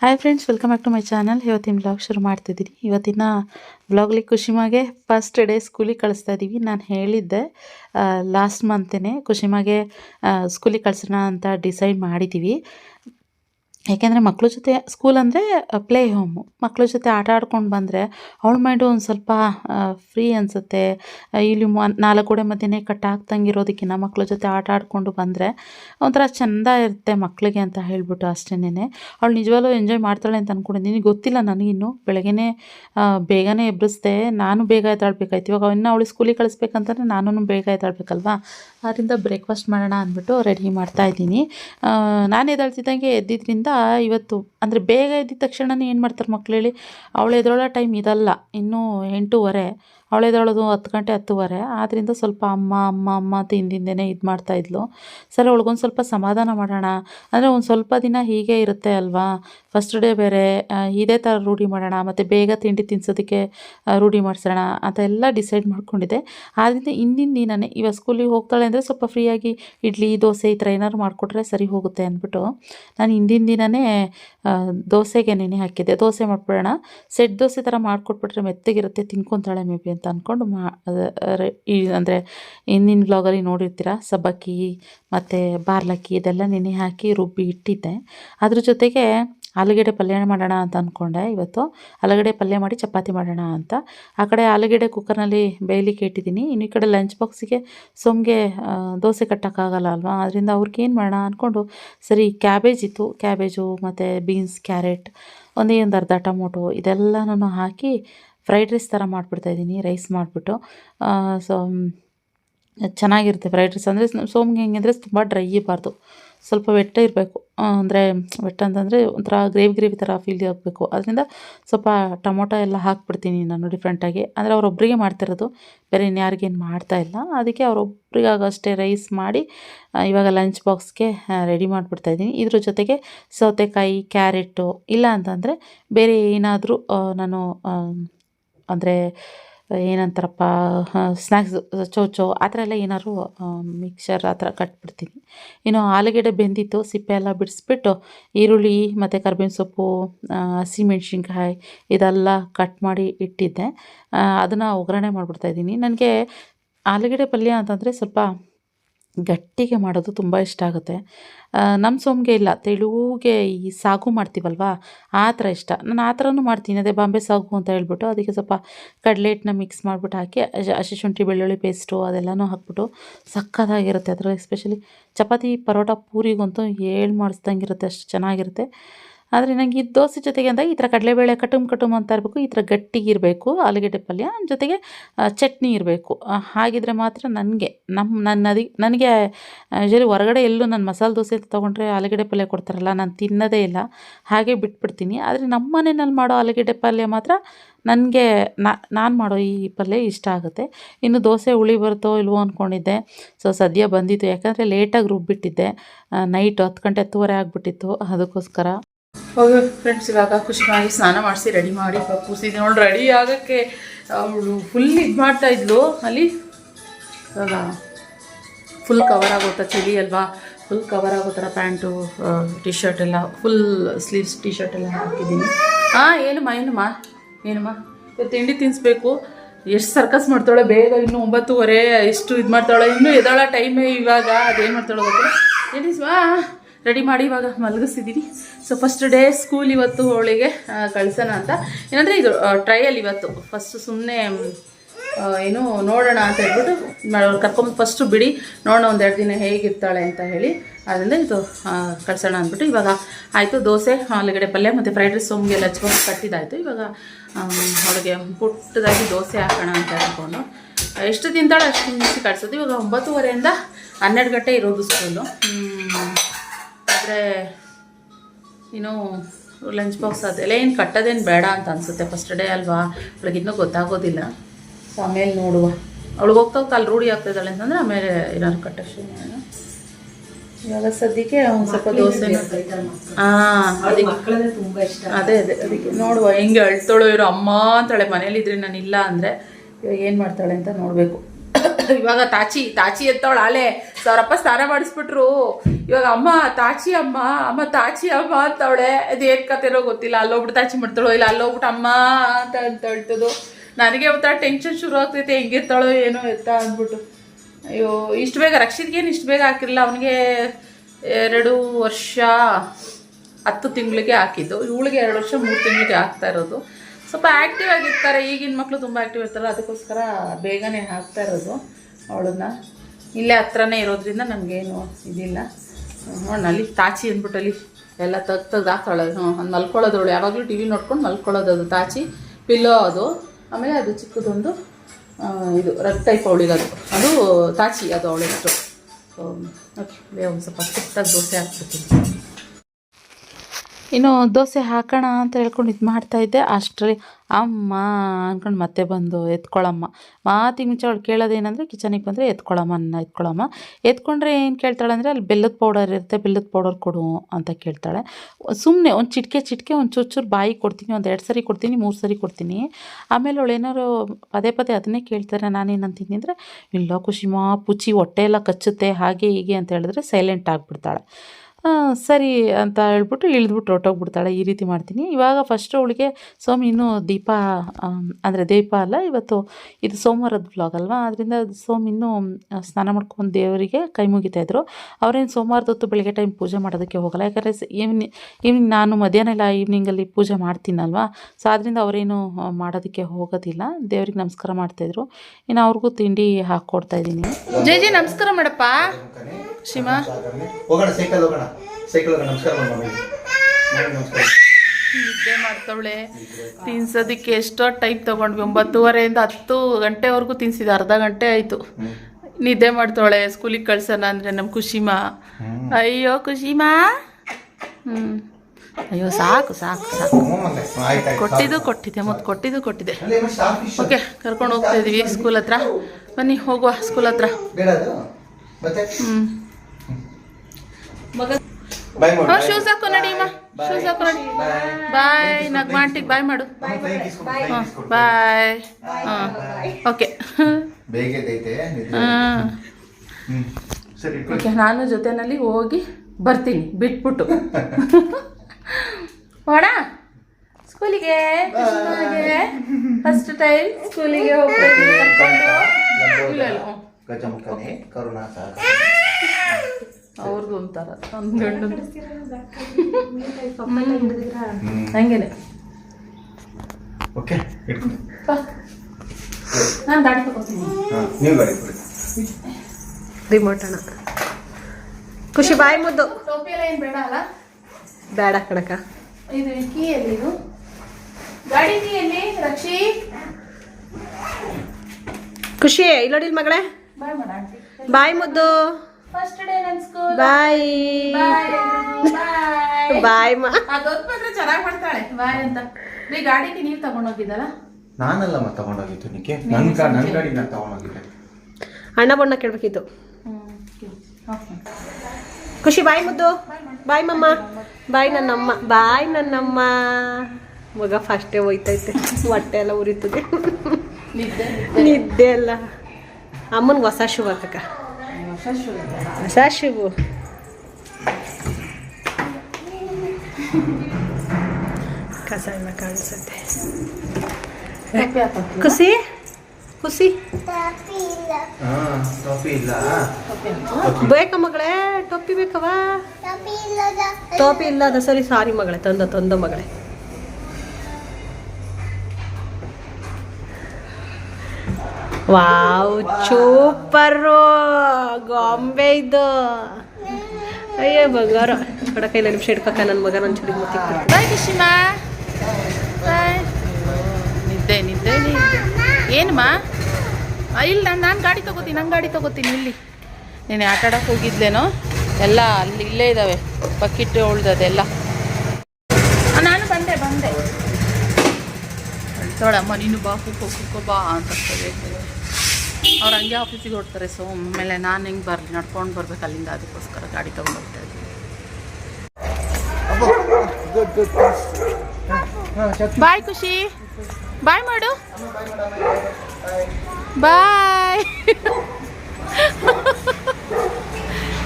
Hi friends welcome back to my channel ಇವತ್ತಿನ blog ಶುರು ಮಾಡ್ತಿದ್ದೀನಿ. ಇವತ್ತಿನ ಬ್ಲಾಗ್ಲಿ ಖುಷಿಮಾಗೆ ಫಸ್ಟ್ ಡೇ ಸ್ಕೂಲಿಗೆ ಕಳಿಸ್ತಾ ಇದ್ದೀವಿ ನಾನು ಹೇಳಿದ್ದೆ ಲಾಸ್ಟ್ ಮಂತೇ ಖುಷಿಮಾಗೆ ಸ್ಕೂಲಿಗೆ ಕಳಿಸೋಣ ಅಂತ ಡಿಸೈಡ್ ಮಾಡಿದ್ದೀವಿ ಯಾಕೆಂದರೆ ಮಕ್ಕಳ ಜೊತೆ ಸ್ಕೂಲ್ ಅಂದರೆ ಪ್ಲೇ ಹೋಮು ಮಕ್ಕಳ ಜೊತೆ ಆಟ ಆಡ್ಕೊಂಡು ಬಂದರೆ ಅವಳ ಮೈಂಡು ಒಂದು ಸ್ವಲ್ಪ ಫ್ರೀ ಅನಿಸುತ್ತೆ. ಇಲ್ಲಿ ನಾಲ್ಕು ಗೋಡೆ ಮಧ್ಯೆ ಕಟ್ಟಾಗ್ದಂಗೆ ಇರೋದಕ್ಕಿಂತ ಮಕ್ಕಳ ಜೊತೆ ಆಟ ಆಡಿಕೊಂಡು ಬಂದರೆ ಒಂಥರ ಚೆಂದ ಇರುತ್ತೆ ಮಕ್ಕಳಿಗೆ ಅಂತ ಹೇಳಿಬಿಟ್ಟು ಅಷ್ಟೇನೆ ಅವಳು ನಿಜವಾಗ್ಲೂ ಎಂಜಾಯ್ ಮಾಡ್ತಾಳೆ ಅಂತ ಅಂದ್ಕೊಂಡಿದ್ದೀನಿ ಗೊತ್ತಿಲ್ಲ ನನಗಿನ್ನು ಬೆಳಗ್ಗೆನೇ ಬೇಗನೆ ಎಬ್ಬರಿಸ್ದೆ ನಾನು ಬೇಗ ಎದ್ದಾಳ್ಬೇಕಾಯ್ತು. ಇವಾಗ ಇನ್ನು ಅವಳು ಸ್ಕೂಲಿಗೆ ಕಳಿಸ್ಬೇಕಂತಂದ್ರೆ ನಾನು ಬೇಗ ಎದ್ದಾಳ್ಬೇಕಲ್ವಾ? ಅದರಿಂದ ಬ್ರೇಕ್ಫಾಸ್ಟ್ ಮಾಡೋಣ ಅಂದ್ಬಿಟ್ಟು ರೆಡಿ ಮಾಡ್ತಾ ಇದ್ದೀನಿ. ನಾನು ಎದ್ದಾಳ್ತಿದ್ದಂಗೆ ಎದ್ದಿದ್ರಿಂದ ಇವತ್ತು, ಅಂದರೆ ಬೇಗ ಎದ್ದಿದ ತಕ್ಷಣನೇ ಏನು ಮಾಡ್ತಾರೆ ಮಕ್ಳು ಹೇಳಿ ಅವಳು ಎದ್ದೇಳೋ ಟೈಮ್ ಇದಲ್ಲ. ಇನ್ನೂ ಎಂಟೂವರೆ. ಅವಳು ಎದ್ದೇಳೋದು ಹತ್ತು ಗಂಟೆ ಹತ್ತುವರೆ. ಆದ್ದರಿಂದ ಸ್ವಲ್ಪ ಅಮ್ಮ ಅಮ್ಮ ಅಮ್ಮ ಅಂತ ಹಿಂದಿಂದನೇ ಇದು ಮಾಡ್ತಾಯಿದ್ಲು ಸರಿ, ಅವಳಿಗೊಂದು ಸ್ವಲ್ಪ ಸಮಾಧಾನ ಮಾಡೋಣ. ಅಂದರೆ ಒಂದು ಸ್ವಲ್ಪ ದಿನ ಹೀಗೆ ಇರುತ್ತೆ ಅಲ್ವಾ? ಫಸ್ಟ್ ಡೇ ಬೇರೆ ಇದೇ ಥರ ರೂಢಿ ಮಾಡೋಣ. ಮತ್ತು ಬೇಗ ತಿಂಡಿ ತಿನ್ಸೋದಕ್ಕೆ ರೂಢಿ ಮಾಡಿಸೋಣ ಅಂತ ಎಲ್ಲ ಡಿಸೈಡ್ ಮಾಡ್ಕೊಂಡಿದ್ದೆ. ಆದ್ದರಿಂದ ಹಿಂದಿನ ದಿನನೇ ಇವಾಗ ಸ್ಕೂಲಿಗೆ ಹೋಗ್ತಾಳೆ ಅಂದರೆ ಸ್ವಲ್ಪ ಫ್ರೀಯಾಗಿ ಇಡ್ಲಿ, ದೋಸೆ ಈ ಥರ ಏನಾದ್ರು ಮಾಡಿಕೊಟ್ರೆ ಸರಿ ಹೋಗುತ್ತೆ ಅಂದ್ಬಿಟ್ಟು ನಾನು ಹಿಂದಿನ ದಿನವೇ ದೋಸೆಗೆ ನೆನೆ ಹಾಕಿದ್ದೆ. ದೋಸೆ ಮಾಡಿಬಿಡೋಣ. ಸೆಟ್ ದೋಸೆ ಥರ ಮಾಡಿಕೊಟ್ಬಿಟ್ರೆ ಮೆತ್ತಗಿರುತ್ತೆ, ತಿನ್ಕೊತಾಳೆ ಮೇ ಬಿ ಅಂತ ಅಂದ್ಕೊಂಡು ಮಾ ಈ ಅಂದರೆ ಹಿಂದಿನ ಬ್ಲಾಗಲ್ಲಿ ನೋಡಿರ್ತೀರ? ಸಬ್ಬಕ್ಕಿ, ಮತ್ತು ಬಾರ್ಲಕ್ಕಿ ಇದೆಲ್ಲ ನೆನೆ ಹಾಕಿ ರುಬ್ಬಿ ಇಟ್ಟಿದ್ದೆ. ಅದ್ರ ಜೊತೆಗೆ ಆಲೂಗೆಡ್ಡೆ ಪಲ್ಯ ಮಾಡೋಣ ಅಂತ ಅಂದ್ಕೊಂಡೆ ಇವತ್ತು. ಆಲೂಗಡ್ಡೆ ಪಲ್ಯ ಮಾಡಿ ಚಪಾತಿ ಮಾಡೋಣ ಅಂತ. ಆ ಕಡೆ ಆಲೂಗೆಡ್ಡೆ ಕುಕ್ಕರ್ನಲ್ಲಿ ಬೇಯಲಿಕ್ಕೆ ಇಟ್ಟಿದ್ದೀನಿ ಇನ್ನು ಈ ಕಡೆ ಲಂಚ್ ಬಾಕ್ಸಿಗೆ ಸೊಮ್ಗೆ ದೋಸೆ ಕಟ್ಟೋಕ್ಕಾಗಲ್ಲ ಅಲ್ವಾ? ಅದರಿಂದ ಅವ್ರಿಗೆ ಏನು ಮಾಡೋಣ ಅಂದ್ಕೊಂಡು ಸರಿ ಕ್ಯಾಬೇಜ್ ಇತ್ತು. ಕ್ಯಾಬೇಜು ಮತ್ತು ಬೀನ್ಸ್ ಕ್ಯಾರೆಟ್ ಒಂದೇ ಒಂದು ಅರ್ಧ ಟೊಮೊಟೊ ಇದೆಲ್ಲನೂ ಹಾಕಿ ಫ್ರೈಡ್ ರೈಸ್ ಥರ ಮಾಡಿಬಿಡ್ತಾಯಿದ್ದೀನಿ ರೈಸ್ ಮಾಡಿಬಿಟ್ಟು. ಸೊ, ಚೆನ್ನಾಗಿರುತ್ತೆ ಫ್ರೈಡ್ ರೈಸ್ ಅಂದರೆ ಸೋಮ್ಗೆ ಹೆಂಗೆ ಅಂದರೆ ತುಂಬ ಡ್ರೈ ಇರಬಾರ್ದು. ಸ್ವಲ್ಪ ವೆಟ್ಟ ಇರಬೇಕು. ಅಂದರೆ, ವೆಟ್ಟ ಅಂತಂದರೆ ಒಂಥರ ಗ್ರೇವಿ ಗ್ರೇವಿ ಥರ ಫೀಲ್ ಆಗಬೇಕು ಅದರಿಂದ ಸ್ವಲ್ಪ ಟೊಮೊಟೊ ಎಲ್ಲ ಹಾಕ್ಬಿಡ್ತೀನಿ ನಾನು ಡಿಫ್ರೆಂಟಾಗಿ ಅಂದರೆ ಅವರೊಬ್ಬರಿಗೆ ಮಾಡ್ತಿರೋದು, ಬೇರೆ ಮಾಡ್ತಾ ಇಲ್ಲ. ಅದಕ್ಕೆ ಅವರೊಬ್ರಿಗಾಗಷ್ಟೇ ರೈಸ್ ಮಾಡಿ ಇವಾಗ ಲಂಚ್ ಬಾಕ್ಸ್ಗೆ ರೆಡಿ ಮಾಡಿಬಿಡ್ತಾ ಇದ್ದೀನಿ. ಇದ್ರ ಜೊತೆಗೆ ಸೌತೆಕಾಯಿ, ಕ್ಯಾರೆಟು, ಇಲ್ಲ ಅಂತಂದರೆ ಬೇರೆ ಏನಾದರೂ ನಾನು ಅಂದರೆ, ಏನಂತಾರಪ್ಪ ಸ್ನ್ಯಾಕ್ಸ್ ಚೌಚೌ ಆ ಥರ ಎಲ್ಲ ಏನಾದ್ರು ಮಿಕ್ಸರ್ ಆ ಥರ ಕಟ್ಬಿಡ್ತೀನಿ. ಇನ್ನು ಆಲೂಗೆಡ್ಡೆ ಬೆಂದಿತ್ತು, ಸಿಪ್ಪೆ ಎಲ್ಲ ಬಿಡಿಸ್ಬಿಟ್ಟು, ಈರುಳ್ಳಿ, ಮತ್ತು ಕರ್ಬೇವಿನ ಸೊಪ್ಪು ಹಸಿಮೆಣ್ಸಿನ್ಕಾಯಿ ಇದೆಲ್ಲ ಕಟ್ ಮಾಡಿ ಇಟ್ಟಿದ್ದೆ. ಅದನ್ನು ಒಗ್ಗರಣೆ ಮಾಡಿಬಿಡ್ತಾಯಿದ್ದೀನಿ ನನಗೆ ಆಲೂಗೆಡ್ಡೆ ಪಲ್ಯ ಅಂತಂದರೆ ಸ್ವಲ್ಪ ಗಟ್ಟಿಗೆ ಮಾಡೋದು ತುಂಬ ಇಷ್ಟ ಆಗುತ್ತೆ. ನಮ್ಮ ಸೋಮ್ಗೆ ಇಲ್ಲ, ತೆಳುಗೆ ಈ ಸಾಗು ಮಾಡ್ತೀವಲ್ವಾ, ಆ ಥರ ಇಷ್ಟ. ನಾನು ಆ ಥರನೂ ಮಾಡ್ತೀನಿ, ಅದೇ ಬಾಂಬೆ ಸಾಗು ಅಂತ ಹೇಳ್ಬಿಟ್ಟು ಅದಕ್ಕೆ ಸ್ವಲ್ಪ ಕಡಲೆ ಹಿಟ್ಟನ್ನ ಮಿಕ್ಸ್ ಮಾಡಿಬಿಟ್ಟು ಹಾಕಿ ಹಸಿ- ಶುಂಠಿ, ಬೆಳ್ಳುಳ್ಳಿ ಪೇಸ್ಟು ಅದೆಲ್ಲನೂ ಹಾಕ್ಬಿಟ್ಟು ಸಕ್ಕತ್ತಾಗಿರುತ್ತೆ. ಅದರಲ್ಲಿ ಎಸ್ಪೆಷಲಿ ಚಪಾತಿ ಪರೋಟ ಪೂರಿಗಂತೂ ಹೇಳಿ ಮಾಡಿಸ್ದಂಗಿರುತ್ತೆ, ಅಷ್ಟು ಚೆನ್ನಾಗಿರುತ್ತೆ. ಆದರೆ ನನಗೆ ಈ ದೋಸೆ ಜೊತೆಗೆ ಅಂದಾಗ ಈ ಥರ ಕಡಲೆಬೇಳೆ ಕಟುಮ್ ಕಟುಮ್ ಅಂತ ಇರಬೇಕು ಈ ಥರ ಗಟ್ಟಿಗಿರಬೇಕು ಆಲೂಗೆಡ್ಡೆ ಪಲ್ಯ, ಜೊತೆಗೆ ಚಟ್ನಿ ಇರಬೇಕು. ಹಾಗಿದ್ರೆ ಮಾತ್ರ ನನಗೆ ನಮ್ಮ ನನ್ನ ಅದಿ ನನಗೆ ಯೂಶಲಿ ಹೊರಗಡೆ ಎಲ್ಲೂ ನಾನು ಮಸಾಲೆ ದೋಸೆ ತೊಗೊಂಡ್ರೆ ಆಲೂಗೆಡ್ಡೆ ಪಲ್ಯ ಕೊಡ್ತಾರಲ್ಲ, ನಾನು ತಿನ್ನೋದೇ ಇಲ್ಲ. ಹಾಗೆ ಬಿಟ್ಬಿಡ್ತೀನಿ. ಆದರೆ ನಮ್ಮ ಮನೆಯಲ್ಲಿ ಮಾಡೋ ಆಲೂಗೆಡ್ಡೆ ಪಲ್ಯ ಮಾತ್ರ ನನಗೆ ನಾನು ಮಾಡೋ ಈ ಪಲ್ಯ ಇಷ್ಟ ಆಗುತ್ತೆ. ಇನ್ನು ದೋಸೆ ಹುಳಿ ಬರುತ್ತೋ ಇಲ್ವೋ ಅಂದ್ಕೊಂಡಿದ್ದೆ ಸೊ, ಸದ್ಯ ಬಂದಿತ್ತು. ಯಾಕಂದರೆ ಲೇಟಾಗಿ ರುಬ್ಬಿಟ್ಟಿದ್ದೆ. ನೈಟ್ ಹತ್ತು ಗಂಟೆ ಹತ್ತುವರೆ ಆಗಿಬಿಟ್ಟಿತ್ತು. ಅದಕ್ಕೋಸ್ಕರ. ಹೋಗಿ ಫ್ರೆಂಡ್ಸ್ ಇವಾಗ ಖುಷಿಯಾಗಿ ಸ್ನಾನ ಮಾಡಿಸಿ ರೆಡಿ ಮಾಡಿ ಕೂಸಿದ್ದೆ ನೋಡಿ ರೆಡಿ ಆಗೋಕ್ಕೆ ಅವಳು ಫುಲ್ ಇದು ಮಾಡ್ತಾ ಇದ್ಲು. ಅಲ್ಲಿ ಇವಾಗ ಫುಲ್ ಕವರ್ ಆಗೋ ಥರ ಚಳಿ ಅಲ್ವಾ? ಫುಲ್ ಕವರ್ ಆಗೋ ಥರ ಪ್ಯಾಂಟು ಟಿ ಶರ್ಟ್ ಎಲ್ಲ. ಫುಲ್ ಸ್ಲೀವ್ಸ್ ಟಿ ಶರ್ಟ್ ಎಲ್ಲ ಹಾಕಿದ್ದೀನಿ. ಹಾಂ ಏನಮ್ಮ ಏನಮ್ಮ? ಏನಮ್ಮ? ತಿಂಡಿ ತಿನ್ನಿಸ್ಬೇಕು ಎಷ್ಟು ಸರ್ಕಸ್ ಮಾಡ್ತಾಳೆ ಬೇಗ, ಇನ್ನೂ ಒಂಬತ್ತುವರೆ ಎಷ್ಟು ಇದು ಮಾಡ್ತಾಳೆ. ಇನ್ನೂ ಎದಾಳ ಟೈಮೇ ಇವಾಗ. ಅದೇನು ಮಾಡ್ತಾಳೆ ಗೊತ್ತಾ? ಏನಿಸ್ವಾ? ರೆಡಿ ಮಾಡಿ ಇವಾಗ ಮಲಗಿಸಿದ್ದೀನಿ ಸೊ ಫಸ್ಟ್ ಡೇ ಸ್ಕೂಲ್ ಇವತ್ತು ಹೋಳಿಗೆ ಕಳ್ಸೋಣ ಅಂತ. ಏನಂದರೆ ಇದು ಟ್ರಯಲ್ ಇವತ್ತು. ಫಸ್ಟ್ ಸುಮ್ಮನೆ ಏನು ನೋಡೋಣ ಅಂತ ಹೇಳ್ಬಿಟ್ಟು ಕರ್ಕೊಂಡು ಫಸ್ಟು ಬಿಡಿ. ನೋಡೋಣ ಒಂದೆರಡು ದಿನ ಹೇಗಿರ್ತಾಳೆ ಅಂತ ಹೇಳಿ. ಅದರಿಂದ ಇದು ಕಳಿಸೋಣ ಅಂದ್ಬಿಟ್ಟು ಇವಾಗ ಆಯಿತು. ದೋಸೆ, ಆಲೂಗಡ್ಡೆ ಪಲ್ಯ ಮತ್ತು ಫ್ರೈಡ್ ರೈಸ್ ಸೋಮ್ಗೆ ಹಚ್ಕೊಂಡು ಕಟ್ಟಿದ್ದಾಯಿತು ಇವಾಗ ಅವಳಿಗೆ ಪುಟ್ಟದಾಗಿ ದೋಸೆ ಹಾಕೋಣ ಅಂತ ಹೇಳ್ಕೊಂಡು ಎಷ್ಟು ತಿಂತಾಳೆ ಅಷ್ಟು ಮುಂಚೆ ಕಳ್ಸೋದು. ಇವಾಗ ಒಂಬತ್ತುವರೆಯಿಂದ ಹನ್ನೆರಡು ಗಂಟೆ ಇರೋದು ಸ್ಕೂಲು ಆದರೆ ಇನ್ನು ಲಂಚ್ ಬಾಕ್ಸ್ ಅದೆಲ್ಲ ಏನು ಕಟ್ಟೋದೇನು ಬೇಡ ಅಂತ ಅನಿಸುತ್ತೆ. ಫಸ್ಟ್ ಡೇ ಅಲ್ವಾ? ಅವಳಿಗೆ ಇನ್ನೂ ಗೊತ್ತಾಗೋದಿಲ್ಲ. ಸೊ ಆಮೇಲೆ ನೋಡುವ. ಅವಳಿಗೆ ಹೋಗ್ತಾ ಹೋಗ್ತಾ ಅಲ್ಲಿ ರೂಢಿ ಆಗ್ತಿದ್ದಾಳೆ ಅಂತಂದರೆ ಆಮೇಲೆ ಏನಾದ್ರು ಕಟ್ಟೋಷ್ಟು ಇವಾಗ ಸದ್ಯಕ್ಕೆ ಒಂದು ಸ್ವಲ್ಪ ದೋಸೆ ಹಾಂ ಅದಕ್ಕೆ ಮಕ್ಕಳಿಗೆ ತುಂಬಾ ಇಷ್ಟ ಅದೇ ಅದೇ ಅದಕ್ಕೆ ನೋಡುವ. ಹೆಂಗೆ ಅಳ್ತಾಳೋ ಇರೋ ಅಮ್ಮ ಅಂತಾಳೆ. ಮನೇಲಿದ್ರೆ ನಾನು ಇಲ್ಲ ಅಂದರೆ ಇವಾಗ ಏನು ಮಾಡ್ತಾಳೆ ಅಂತ ನೋಡಬೇಕು. ಇವಾಗ ತಾಚಿ ತಾಚಿ ಎತ್ತವಳ ಆಲೆ. ಸಾವಿರಪ್ಪ ಸ್ನಾನ ಮಾಡಿಸ್ಬಿಟ್ರು. ಇವಾಗ ಅಮ್ಮ, ತಾಚಿ ಅಮ್ಮ ಅಮ್ಮ ತಾಚಿ ಅಮ್ಮ ಅಂತವಳೆ. ಅದು ಏನ್ ಕತೆನೋ ಗೊತ್ತಿಲ್ಲ. ಅಲ್ಲೋಗ್ಬಿಟ್ಟು ತಾಚಿ ಮಾಡ್ತಾಳೋ ಇಲ್ಲ ಅಲ್ಲೋಗ್ಬಿಟ್ಟು ಅಮ್ಮ ಅಂತ ಅಂತ ಹೇಳ್ತದು ನನಗೆ ಒಂಥರ ಟೆನ್ಷನ್ ಶುರು ಆಗ್ತೈತೆ. ಹೆಂಗಿರ್ತಾಳೋ ಏನೋ ಎತ್ತ ಅಂದ್ಬಿಟ್ಟು. ಅಯ್ಯೋ, ಇಷ್ಟು ಬೇಗ ರಕ್ಷಿತ್ಗೇನು ಇಷ್ಟು ಬೇಗ ಹಾಕಿರಲಿಲ್ಲ. ಅವನಿಗೆ ಎರಡು ವರ್ಷ, ಹತ್ತು ತಿಂಗಳಿಗೆ ಹಾಕಿದ್ದು. ಇವಳಿಗೆ ಎರಡು ವರ್ಷ ಮೂರು ತಿಂಗಳಿಗೆ ಹಾಕ್ತಾ ಇರೋದು. ಸ್ವಲ್ಪ ಆ್ಯಕ್ಟಿವ್ ಆಗಿರ್ತಾರೆ, ಈಗಿನ ಮಕ್ಕಳು ತುಂಬ ಆ್ಯಕ್ಟಿವ್ ಇರ್ತಾರೆ ಅದಕ್ಕೋಸ್ಕರ ಬೇಗನೆ ಹಾಕ್ತಾ ಇರೋದು ಅವಳನ್ನ. ಇಲ್ಲೇ ಹತ್ರನೇ ಇರೋದ್ರಿಂದ ನನಗೇನು ಇದಿಲ್ಲ. ನೋಡೋಣ, ಅಲ್ಲಿ ತಾಚಿ ಅಂದ್ಬಿಟ್ಟು ಅಲ್ಲಿ ಎಲ್ಲ ತೆಗ್ದು ತೆಗ್ದು ಹಾಕ್ತಾಳೆ. ಹ್ಞೂ ಅದು ಮಲ್ಕೊಳ್ಳೋದು ಅವಳು. ಯಾವಾಗಲೂ ಟಿ ವಿ ನೋಡ್ಕೊಂಡು ಮಲ್ಕೊಳ್ಳೋದು ಅದು, ತಾಚಿ. ಪಿಲ್ಲೋ ಅದು. ಆಮೇಲೆ ಅದು ಚಿಕ್ಕದೊಂದು ಇದು ರಗ್ ಟೈಪ್ ಅವಳಿಗದು ಅದು. ಅದು ತಾಚಿ, ಅದು ಅವಳೆಷ್ಟು. ಓಕೆ ಒಂದು ಸ್ವಲ್ಪ ಚಿಕ್ಕದಾಗಿ ದೋಸೆ ಹಾಕ್ಬಿಡ್ತೀನಿ. ಇನ್ನು ದೋಸೆ ಹಾಕೋಣ ಅಂತ ಹೇಳ್ಕೊಂಡು ಇದು ಮಾಡ್ತಾಯಿದ್ದೆ ಅಷ್ಟರಲ್ಲಿ ಅಮ್ಮ ಅಂದ್ಕೊಂಡು ಮತ್ತೆ ಬಂದು ಎತ್ಕೊಳ್ಳಮ್ಮ ಮಾತಿಗೆ ಮುಂಚೆ ಅವಳು ಕೇಳೋದೇನೆಂದರೆ ಕಿಚನಿಗೆ ಬಂದರೆ ಎತ್ಕೊಳ್ಳಮ್ಮ ಅನ್ನ ಎತ್ಕೊಳ್ಳಮ್ಮ ಎತ್ಕೊಂಡ್ರೆ ಏನು ಕೇಳ್ತಾಳೆ ಅಂದರೆ ಅಲ್ಲಿ ಬೆಲ್ಲದ ಪೌಡರ್ ಇರುತ್ತೆ, ಬೆಲ್ಲದ ಪೌಡರ್ ಕೊಡು ಅಂತ ಕೇಳ್ತಾಳೆ. ಸುಮ್ಮನೆ ಒಂದು ಚಿಟಿಕೆ ಚಿಟಿಕೆ, ಒಂದು ಚೂರು ಚೂರು ಬಾಯಿ ಕೊಡ್ತೀನಿ, ಒಂದು ಎರಡು ಸರಿ ಕೊಡ್ತೀನಿ, ಮೂರು ಸರಿ ಕೊಡ್ತೀನಿ. ಆಮೇಲೆ ಅವಳು ಏನಾದ್ರು ಪದೇ ಪದೇ ಅದನ್ನೇ ಕೇಳ್ತಾರೆ ನಾನೇನಂತೀನಿ ಅಂದರೆ, ಇಲ್ಲ ಖುಷಿಮಾ ಪುಚಿ, ಹೊಟ್ಟೆ ಎಲ್ಲ ಕಚ್ಚುತ್ತೆ, ಹಾಗೆ ಹೀಗೆ ಅಂತ ಹೇಳಿದ್ರೆ ಸೈಲೆಂಟ್ ಆಗಿಬಿಡ್ತಾಳೆ. ಸರಿ ಅಂತ ಹೇಳ್ಬಿಟ್ಟು ಇಳಿದ್ಬಿಟ್ಟು ಹೊರ್ಟೋಗ್ಬಿಡ್ತಾಳೆ. ಈ ರೀತಿ ಮಾಡ್ತೀನಿ. ಇವಾಗ ಫಸ್ಟ್ ಅವಳಿಗೆ ಸೋಮಿ ಇನ್ನೂ ದೀಪ ಅಂದರೆ ದೀಪ ಅಲ್ಲ ಇವತ್ತು ಇದು ಸೋಮವಾರದ ಬ್ಲಾಗ್ ಅಲ್ವಾ? ಅದರಿಂದ ಸೋಮ್ ಇನ್ನೂ ಸ್ನಾನ ಮಾಡ್ಕೊಂಡು ದೇವರಿಗೆ ಕೈ ಮುಗಿತಾಯಿದ್ರು ಅವ್ರೇನು ಸೋಮವಾರದ ಹೊತ್ತು ಬೆಳಗ್ಗೆ ಟೈಮ್ ಪೂಜೆ ಮಾಡೋದಕ್ಕೆ ಹೋಗಲ್ಲ. ಯಾಕಂದರೆ ಈವ್ನಿಂಗ್ ಈವ್ನಿಂಗ್ ನಾನು ಮಧ್ಯಾಹ್ನ ಎಲ್ಲ ಈವ್ನಿಂಗಲ್ಲಿ ಪೂಜೆ ಮಾಡ್ತೀನಲ್ವಾ? ಸೊ ಅದರಿಂದ ಅವರೇನು ಮಾಡೋದಕ್ಕೆ ಹೋಗೋದಿಲ್ಲ. ದೇವ್ರಿಗೆ ನಮಸ್ಕಾರ ಮಾಡ್ತಾಯಿದ್ರು ಇನ್ನು ಅವ್ರಿಗೂ ತಿಂಡಿ ಹಾಕ್ಕೊಡ್ತಾ ಇದ್ದೀನಿ. ಜೈ ಜೈ ನಮಸ್ಕಾರ ಮಾಡಪ್ಪ. ಶಿವ ಹೋಗೋಣ ಸೈಕಲ್ ಹೋಗೋಣ. ಸೈಕಲ್ ಹೋಗೋಣ. ನಮಸ್ಕಾರ ಮಾಡಿ ಮಮ್ಮಿಗೆ ಮಮ್ಮಿಗೆ ನಮಸ್ಕಾರ. ನಿದ್ದೆ ಮಾಡ್ತವಳೆ. ತಿನ್ಸೋದಿಕ್ಕೆ ಎಷ್ಟೋ ಟೈಪ್ ತೊಗೊಂಡ್ವಿ. ಒಂಬತ್ತುವರೆಯಿಂದ ಹತ್ತು ಗಂಟೆವರೆಗೂ ತಿನ್ಸಿದ ಅರ್ಧ ಗಂಟೆ ಆಯಿತು. ನಿದ್ದೆ ಮಾಡ್ತವಳೆ. ಸ್ಕೂಲಿಗೆ ಕಳ್ಸೋಣ ಅಂದರೆ ನಮ್ಮ ಖುಷಿಮಾ ಅಯ್ಯೋ ಖುಷಿಮಾ ಹ್ಞೂ ಅಯ್ಯೋ ಸಾಕು ಸಾಕು ಸಾಕು. ಕೊಟ್ಟಿದ್ದು ಕೊಟ್ಟಿದ್ದೆ ಮತ್ತು ಕೊಟ್ಟಿದ್ದು ಫಿಶ್ ಓಕೆ ಕರ್ಕೊಂಡು ಹೋಗ್ತಾ ಇದೀವಿ ಸ್ಕೂಲ್ ಹತ್ರ. ಬನ್ನಿ ಹೋಗುವ ಸ್ಕೂಲ್ ಹತ್ರ. ಹ್ಞೂ ಮಗ. ಶೂಸ್ ಹಾಕೋ ನಡಿ ಅಮ್ಮ ಶೂಸ್ ಹಾಕೋ ನಡಿ. ಬಾಯ್ ನಗ್ಮಾಂಟಿಗೆ ಬಾಯ್ ಮಾಡು ಬಾಯ್ ಹಾಂ ಓಕೆ ಓಕೆ ನಾನು ಜೊತೆನಲ್ಲಿ ಹೋಗಿ ಬರ್ತೀನಿ ಬಿಟ್ಬಿಟ್ಟು. ಹೋಣ? ಸ್ಕೂಲಿಗೆ ಫಸ್ಟ್ ಟೈಮ್ ಸ್ಕೂಲಿಗೆ ಹೋಗ್ತೀನಿ. ಇಲ್ಲ ಕರುಣಾ ಸಾರ ಅವ್ರದ್ದು ಒಂಥರ ಒಂದು ಗಂಡು. ಹಂಗೇನೆ. ಓಕೆ ನಾನು ಗಾಡಿ ತಗೋತೀನಿ. ರಿಮೋಟ್ ಅಣ್ಣ. ಖುಷಿ ಬಾಯಿ ಮುದ್ದು. ಟೋಪಿ ಎಲ್ಲ ಏನು ಬೇಡ ಅಲ್ಲ? ಬೇಡ ಕಣಕ ಇದು ಕೀ ಎಲ್ಲಿ ಇದು. ಗಾಡಿ ಕೀ ಎಲ್ಲಿ ರಕ್ಷಿ. ಖುಷಿ ಇಲ್ಲೋಡಿಲ್ ಮಗಳೇ. ಬಾಯ್ ಮಾಡ ಬಾಯಿ ಮುದ್ದು. ಫಸ್ಟ್ ಡೇ ನನ್ನ ಸ್ಕೂಲ್ ಬಾಯ್ ಬಾಯ್ ಬಾಯ್ ಮಾ. ಅದೊಂದು ಮಾತ್ರ ಚೆನ್ನಾಗಿ ಮಾಡ್ತಾಳೆ. ಬಾಯ್ ಅಂತ. ನೀ ಗಾಡಿಗೆ ನೀವು ತಗೊಂಡೋಗಿದ್ದಲ್ಲ? ನಾನಲ್ಲ ಮತ್ತೆ ತಗೊಂಡೋಗಿತ್ತು ನಿಕ್ಕೆ ನನ್ನ ಗಾ ನನ್ನ ಗಾಡಿ ನಾನು ತಗೊಂಡೋಗಿದ್ದೆ. ಅಣ್ಣ ಬಣ್ಣ ಕೇಳ್ಬೇಕಿತ್ತು. ಓಕೆ ಖುಷಿ ಬಾಯ್ ಮುದ್ದು. ಬಾಯ್ ಮಮ್ಮ. ಬಾಯ್ ನನ್ನಮ್ಮ. ಬಾಯ್ ನನ್ನಮ್ಮ. ಮಗ ಫಸ್ಟೇ ಹೋಯ್ತೈತೆ. ಹೊಟ್ಟೆ ಎಲ್ಲ ಉರಿತದೆ. ನಿದ್ದೆ ಅಲ್ಲ ಎಲ್ಲ. ಅಮ್ಮನ್ಗೆ ಹೊಸ ಶೂ ಹಾಕಕ್ಕ. ಶೂ ಕಸ ಎಲ್ಲ ಕಾಣಿಸುತ್ತೆ. ಖುಷಿ? ಖುಷಿ? ಹಾಂ ಕಾಫಿ ಇಲ್ಲ. ಟೋಪಿ ಹಾಕು ಬೇಕ ಮಗಳೇ ಟೊಪ್ಪಿ ಬೇಕವಾ? ಟೋಪಿ ಇಲ್ಲ ಅದ ಸರಿ ಸಾರಿ ಮಗಳೇ ತಂದ ತಂದ ಮಗಳೇ. ವಾವ್ ಚೂಪರು ಗೊಂಬೆ ಇದು. ಅಯ್ಯೋ ಬಗಾರ. ಕಡೆ ಕೈಲಿ ನಿಮಿಷ ಇಡ್ಕಕ್ಕ ನನ್ನ ಮಗ ನನ್ನ ಚಿಡಿಗೆ ಮತ್ತೆ ಬಾಯ್ ಕಿಶಿಮಾ ಬಾಯ್. ನಿದ್ದೆ ನಿದ್ದೆ ನಿದ್ದೆ. ಏನಮ್ಮ ಇಲ್ಲ ನಾನು ನಾನು ಗಾಡಿ ತಗೋತೀನಿ ನಂಗೆ ಗಾಡಿ ತಗೋತೀನಿ ಇಲ್ಲಿ. ನೀನು ಆಟ ಆಡೋಕೆ ಹೋಗಿದ್ಲೇನೋ? ಎಲ್ಲ ಅಲ್ಲಿ ಇಲ್ಲೇ ಇದ್ದಾವೆ ಬಕ್ಕಿಟ್ಟು ಉಳ್ದದೆಲ್ಲ ಆ, ನಾನು ಬಂದೆ ಬಂದೆ ಹೇಳ್ತಾಳಮ್ಮ ನೀನು ಬಾ ಕುಕ್ಕೋ ಕುಕ್ಕೋ ಬಾ ಅಂತ ಅವ್ರು ಹಂಗೆ ಆಫೀಸಿಗೆ ಹೋಗ್ತಾರೆ ಸೊ ಆಮೇಲೆ ನಾನು ಹೆಂಗೆ ಬರಲಿ? ನಡ್ಕೊಂಡು ಬರ್ಬೇಕು ಅಲ್ಲಿಂದ. ಅದಕ್ಕೋಸ್ಕರ ಗಾಡಿ ತೊಗೊಂಡು ಹೋಗ್ತಾ ಇದ್ದೀನಿ ಬಾಯ್ ಖುಷಿ. ಬಾಯ್ ಮಾಡು. ಬಾಯ್.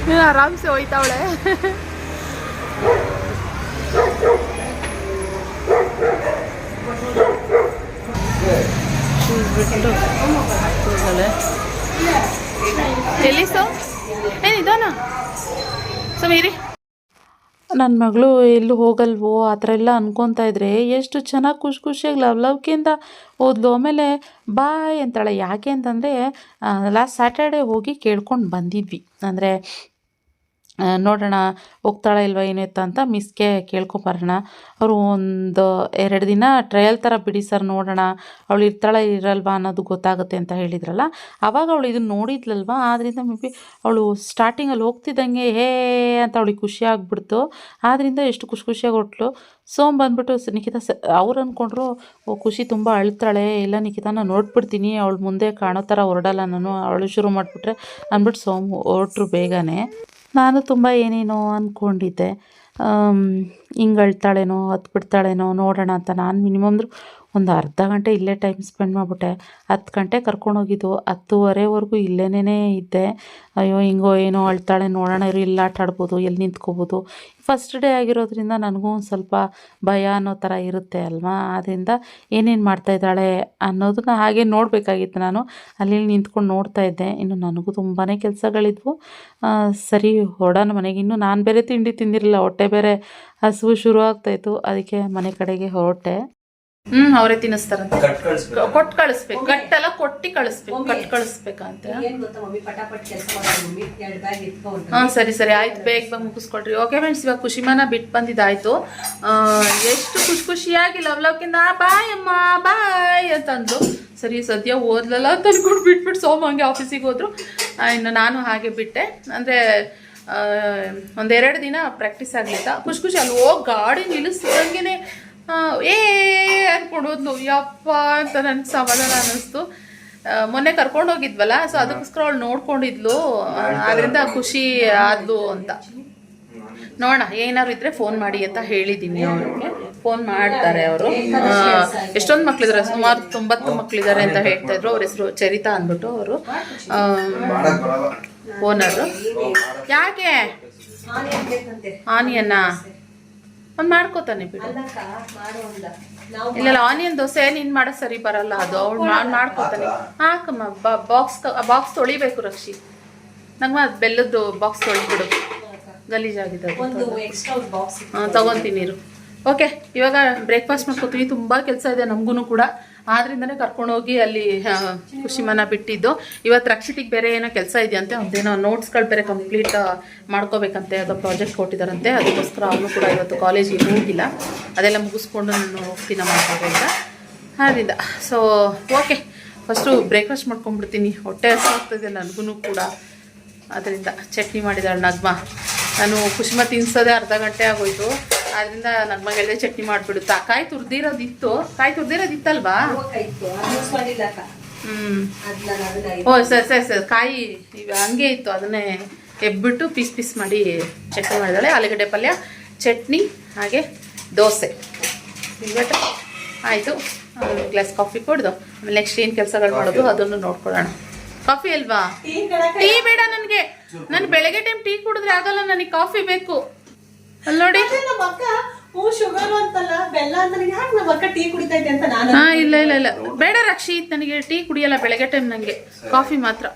ನೀನು ಆರಾಮ್ಸೆ ಹೋಯ್ತಾವಳೆ. ಬಿಟ್ಟು ಹೋಗಲೆ ಎಲ್ಲಿ ಸೊ ಏನಿದಾನ ಸೊ ಮೀರಿ ನನ್ನ ಮಗಳು ಎಲ್ಲೂ ಹೋಗಲ್ವೋ, ಆ ಥರ ಎಲ್ಲ ಅನ್ಕೊತಾ ಇದ್ರೆ ಎಷ್ಟು ಚೆನ್ನಾಗಿ ಖುಷಿ ಖುಷಿಯಾಗಿ ಲವ್ ಲವ್ಕಿಂದ ಹೋದ್ಲು. ಆಮೇಲೆ, ಬಾಯ್ ಅಂತಾಳೆ. ಯಾಕೆ ಅಂತಂದರೆ ಲಾಸ್ಟ್ ಸ್ಯಾಟರ್ಡೆ ಹೋಗಿ ಕೇಳ್ಕೊಂಡು ಬಂದಿದ್ವಿ. ಅಂದರೆ ನೋಡೋಣ, ಹೋಗ್ತಾಳೆ ಇಲ್ವಾ, ಏನು ಅಂತ ಮಿಸ್ಗೆ ಕೇಳ್ಕೊಬರೋಣ. ಅವರು ಒಂದು ಎರಡು ದಿನ ಟ್ರಯಲ್ ಥರ ಬಿಡಿ ಸರ್ ನೋಡೋಣ, ಅವಳು ಇರ್ತಾಳೆ, ಇರಲ್ವಾ ಅನ್ನೋದು ಗೊತ್ತಾಗುತ್ತೆ ಅಂತ ಹೇಳಿದ್ರಲ್ಲ. ಆವಾಗ ಅವಳು ಇದನ್ನ ನೋಡಿದ್ಲಲ್ವ ಆದ್ದರಿಂದ ಮೇ ಬಿ ಅವಳು ಸ್ಟಾರ್ಟಿಂಗಲ್ಲಿ ಹೋಗ್ತಿದ್ದಂಗೆ, ಹೇ ಅಂತ ಅವಳಿಗೆ ಖುಷಿ ಆಗಿಬಿಡ್ತು. ಆದ್ದರಿಂದ ಎಷ್ಟು ಖುಷಿ ಖುಷಿಯಾಗಿ ಹೊಟ್ಲು. ಸೋಮ್ ಬಂದ್ಬಿಟ್ಟು ನಿಖಿತ ಸ, ಅವ್ರು ಅಂದ್ಕೊಂಡ್ರು ಖುಷಿ ತುಂಬ ಅಳ್ತಾಳೆ. ಇಲ್ಲ ನಿಖಿತಾನ ನೋಡ್ಬಿಡ್ತೀನಿ, ಅವಳು ಮುಂದೆ ಕಾಣೋ ಥರ ಹೊರಡಲ್ಲ ನಾನು, ಅವಳು ಶುರು ಮಾಡಿಬಿಟ್ರೆ ಅಂದ್ಬಿಟ್ಟು ಸೋಮ್ ಹೊರಟ್ರು ಬೇಗನೆ. ನಾನು ತುಂಬ ಏನೇನೋ ಅಂದ್ಕೊಂಡಿದ್ದೆ ಹಿಂಗೆ ಅಳ್ತಾಳೇನೋ ಹತ್ಬಿಡ್ತಾಳೇನೋ ನೋಡೋಣ ಅಂತ ನಾನು ಮಿನಿಮಮ್ ಒಂದು ಅರ್ಧ ಗಂಟೆ ಇಲ್ಲೇ ಟೈಮ್ ಸ್ಪೆಂಡ್ ಮಾಡಿಬಿಟ್ಟೆ. ಹತ್ತು ಗಂಟೆ ಕರ್ಕೊಂಡೋಗಿದ್ದು ಹತ್ತುವರೆವರೆಗೂ ಇಲ್ಲೇನೇ ಇದ್ದೆ. ಅಯ್ಯೋ, ಹಿಂಗೋ ಏನೋ ಅಳ್ತಾಳೆ, ನೋಡೋಣ ಇರು, ಇಲ್ಲಿ, ಆಟ ಆಡ್ಬೋದು, ಎಲ್ಲಿ ನಿಂತ್ಕೋಬೋದು. ಫಸ್ಟ್ ಡೇ ಆಗಿರೋದ್ರಿಂದ ನನಗೂ ಒಂದು ಸ್ವಲ್ಪ ಭಯ ಅನ್ನೋ ಥರ ಇರುತ್ತೆ ಅಲ್ವಾ? ಆದ್ದರಿಂದ ಏನೇನು ಮಾಡ್ತಾಯಿದ್ದಾಳೆ ಅನ್ನೋದನ್ನ ಹಾಗೆ ನೋಡಬೇಕಾಗಿತ್ತು ನಾನು. ಅಲ್ಲಿ ನಿಂತ್ಕೊಂಡು ನೋಡ್ತಾ ಇದ್ದೆ. ಇನ್ನು ನನಗೂ ತುಂಬಾ ಕೆಲಸಗಳಿದ್ವು. ಸರಿ ಹೊಡೋಣ ಮನೆಗೆ. ಇನ್ನು ನಾನು ಬೇರೆ ತಿಂಡಿ ತಿಂದಿರಲಿಲ್ಲ. ಹೊಟ್ಟೆ ಬೇರೆ ಹಸಿವು ಶುರು ಆಗ್ತಾಯಿತ್ತು ಅದಕ್ಕೆ ಮನೆ ಕಡೆಗೆ ಹೊರಟೆ. ಹ್ಞೂ ಅವರೇ ತಿನ್ನಿಸ್ತಾರಂತೆ. ಕಟ್ ಕಳಿಸ್ಬೇಕು. ಕೊಟ್ಟು ಕಳಿಸ್ಬೇಕು. ಗಟ್ಟೆಲ್ಲ ಕೊಟ್ಟು ಕಳಿಸ್ಬೇಕು. ಕಟ್ ಕಳಿಸ್ಬೇಕಂತ. ಹಾ ಗೊತ್ತಾ ಮಮ್ಮಿ ಪಟಾಪಟ್ ಕೆಲಸ ಮಾಡೋದು? ಮಮ್ಮಿ ಎರಡು ಬ್ಯಾಗ್ ಎತ್ಕೊಂಡು ಹಾಂ ಸರಿ ಸರಿ. ಆಯ್ತು ಬೇಗ ಬಂದು ಮುಗಿಸ್ಕೊಡ್ರಿ ಓಕೆ ಫ್ರೆಂಡ್ಸ್ ಇವಾಗ ಖುಷಿಮಾನ ಬಿಟ್ಟು ಬಂದಿದ್ದಾಯ್ತು. ಎಷ್ಟು ಖುಷಿ ಖುಷಿಯಾಗಿ ಲವ್ ಲವ್ಕಿಂದ ಬಾಯ್ ಅಮ್ಮ ಬಾಯ್ ಅಂತಂದ್ರು. ಸರಿ ಸದ್ಯ ಓದ್ಲಲ್ಲ ಅಂತ ಅನ್ಕೊಂಡು ಬಿಟ್ಬಿಟ್ಟು ಸೋಮ ಹಂಗೆ ಆಫೀಸಿಗೆ ಹೋದ್ರು. ಇನ್ನು ನಾನು ಹಾಗೆ ಬಿಟ್ಟೆ. ಅಂದರೆ ಒಂದೆರಡು ದಿನ ಪ್ರಾಕ್ಟೀಸ್ ಆಗಲಿಲ್ಲ. ಖುಷಿ ಖುಷಿ ಅಲ್ಲಿ ಹೋಗಿ ಗಾಡಿ ನಿಲ್ಲಿಸ್ದಂಗೆ ಏ ಅನ್ಕೊಂಡು ಹೋದ್ಲು ಯಪ್ಪ ಅಂತ ನನ್ಗೆ ಸಮಾಧಾನ ಅನ್ನಿಸ್ತು. ಮೊನ್ನೆ ಕರ್ಕೊಂಡು ಹೋಗಿದ್ವಲ್ಲ ಸೊ ಅದಕ್ಕೋಸ್ಕರ ಅವಳು ನೋಡ್ಕೊಂಡಿದ್ಲು. ಅದರಿಂದ ಖುಷಿ ಆದ್ಲು ಅಂತ. ನೋಡೋಣ ಏನಾದ್ರು ಇದ್ರೆ ಫೋನ್ ಮಾಡಿ ಅಂತ ಹೇಳಿದ್ದೀನಿ ಅವ್ರಿಗೆ ಫೋನ್ ಮಾಡ್ತಾರೆ ಅವರು. ಎಷ್ಟೊಂದು ಮಕ್ಳಿದ್ದಾರೆ ಸುಮಾರು ತೊಂಬತ್ತು ಮಕ್ಳಿದ್ದಾರೆ ಅಂತ ಹೇಳ್ತಾ ಇದ್ರು. ಅವ್ರ ಹೆಸರು ಚರಿತಾ ಅಂದ್ಬಿಟ್ಟು ಅವರು. ಓನರು. ಯಾಕೆ? ಆನಿಯನ್ನ? ಒಂದು ಮಾಡ್ಕೋತಾನೆ ಬಿಡು. ಇಲ್ಲ ಆನಿಯನ್ ದೋಸೆ ನೀನ್ ಮಾಡೋ ಸರಿ ಬರಲ್ಲ ಅದು. ಅವ್ಳು ಮಾಡ್ಕೋತಾನೆ. ಹಾಕಮ್ಮ ಬಾಕ್ಸ್ ಬಾಕ್ಸ್ ತೊಳಿಬೇಕು ರಕ್ಷಿ. ನಂಗೆ ಅದು ಬೆಲ್ಲದ್ದು ಬಾಕ್ಸ್ ತೊಳಿಬಿಡು ಗಲೀಜಾಗಿದೆ ತಗೊಂತೀನಿ ಇರು. ಓಕೆ ಇವಾಗ ಬ್ರೇಕ್ಫಾಸ್ಟ್ ಮಾಡ್ಕೋತೀವಿ. ತುಂಬ ಕೆಲಸ ಇದೆ ನಮಗೂ ಕೂಡ. ಆದ್ರಿಂದನೇ ಕರ್ಕೊಂಡೋಗಿ ಅಲ್ಲಿ ಖುಷಿಮನ ಬಿಟ್ಟಿದ್ದು. ಇವತ್ತು ರಕ್ಷಿತಿಗೆ ಬೇರೆ ಏನೋ ಕೆಲಸ ಇದೆಯಂತೆ ಒಂದೇನೋ ನೋಟ್ಸ್ಗಳು ಬೇರೆ ಕಂಪ್ಲೀಟ್ ಮಾಡ್ಕೋಬೇಕಂತೆ, ಅದು ಪ್ರಾಜೆಕ್ಟ್ ಕೊಟ್ಟಿದ್ದಾರಂತೆ ಅದಕ್ಕೋಸ್ಕರ ಅವನು ಕೂಡ ಇವತ್ತು ಕಾಲೇಜಿಗೆ ಹೋಗಿಲ್ಲ. ಅದೆಲ್ಲ ಮುಗಿಸ್ಕೊಂಡು ನಾನು ಹೋಗ್ತೀನಿ ಮಾಡ್ಕೋಬೇಕ ಆದ್ದರಿಂದ ಸೊ ಓಕೆ ಫಸ್ಟು ಬ್ರೇಕ್ಫಾಸ್ಟ್ ಮಾಡ್ಕೊಂಡ್ಬಿಡ್ತೀನಿ. ಹೊಟ್ಟೆ ಹಸಿವಾಗ್ತದೆ ನನಗೂ ಕೂಡ. ಅದರಿಂದ ಚಟ್ನಿ ಮಾಡಿದಾಳೆ ನಗ್ಮ. ನಾನು ಖುಷಿಮ ತಿನ್ಸೋದೇ ಅರ್ಧ ಗಂಟೆ ಆಗೋಯ್ತು. ಅದರಿಂದ ನನ್ನ ಮಗಳಿಗೆ ಚಟ್ನಿ ಮಾಡಿಬಿಡುತ್ತಾ? ಕಾಯಿ ತುರ್ದಿರೋದಿತ್ತು. ಕಾಯಿ ತುರ್ದಿರೋದಿತ್ತಲ್ವಾ? ಹ್ಮ್. ಹ್ಞೂ ಓ ಸರ್ ಸರಿ ಸರ್. ಕಾಯಿ ಹಂಗೆ ಇತ್ತು. ಅದನ್ನೇ ಎಬ್ಬಿಟ್ಟು ಪೀಸ್ ಪೀಸ್ ಮಾಡಿ ಚಟ್ನಿ ಮಾಡಿದಾಳೆ. ಆಲೂಗಡ್ಡೆ ಪಲ್ಯ ಚಟ್ನಿ ಹಾಗೆ ದೋಸೆ. ಬಟ್ ಆಯಿತು. ಒಂದು ಗ್ಲಾಸ್ ಕಾಫಿ ಕುಡ್ದು ಆಮೇಲೆ ನೆಕ್ಸ್ಟ್ ಏನು ಕೆಲಸಗಳು ಮಾಡೋದು ಅದನ್ನು ನೋಡ್ಕೊಳ್ಳೋಣ. ಕಾಫಿ ಅಲ್ವಾ? ಟೀ ಬೇಡ ನನಗೆ. ನಾನು ಬೆಳಗ್ಗೆ ಟೈಮ್ ಟೀ ಕುಡಿದ್ರೆ ಆಗಲ್ಲ ನನಗೆ ಕಾಫಿ ಬೇಕು. ಅಲ್ಲಿ ನೋಡಿ. ನಮ್ಮ ಅಕ್ಕ ಹೂ ಶುಗರ್ ಅಂತಲ್ಲ ಬೆಲ್ಲ ಅಂತ ಯಾಕೆ ನಮ್ಮ ಅಕ್ಕ ಟೀ ಕುಡಿತಾ ಇದ್ದೆ ಅಂತ ನಾನು ಹಾ ಇಲ್ಲ ಇಲ್ಲ ಇಲ್ಲ. ಬೇಡ ರಕ್ಷಿತ್ ನನಗೆ ಟೀ ಕುಡಿಯಲ್ಲ ಬೆಳಗ್ಗೆ ಟೈಮ್ ನನಗೆ ಕಾಫಿ ಮಾತ್ರ.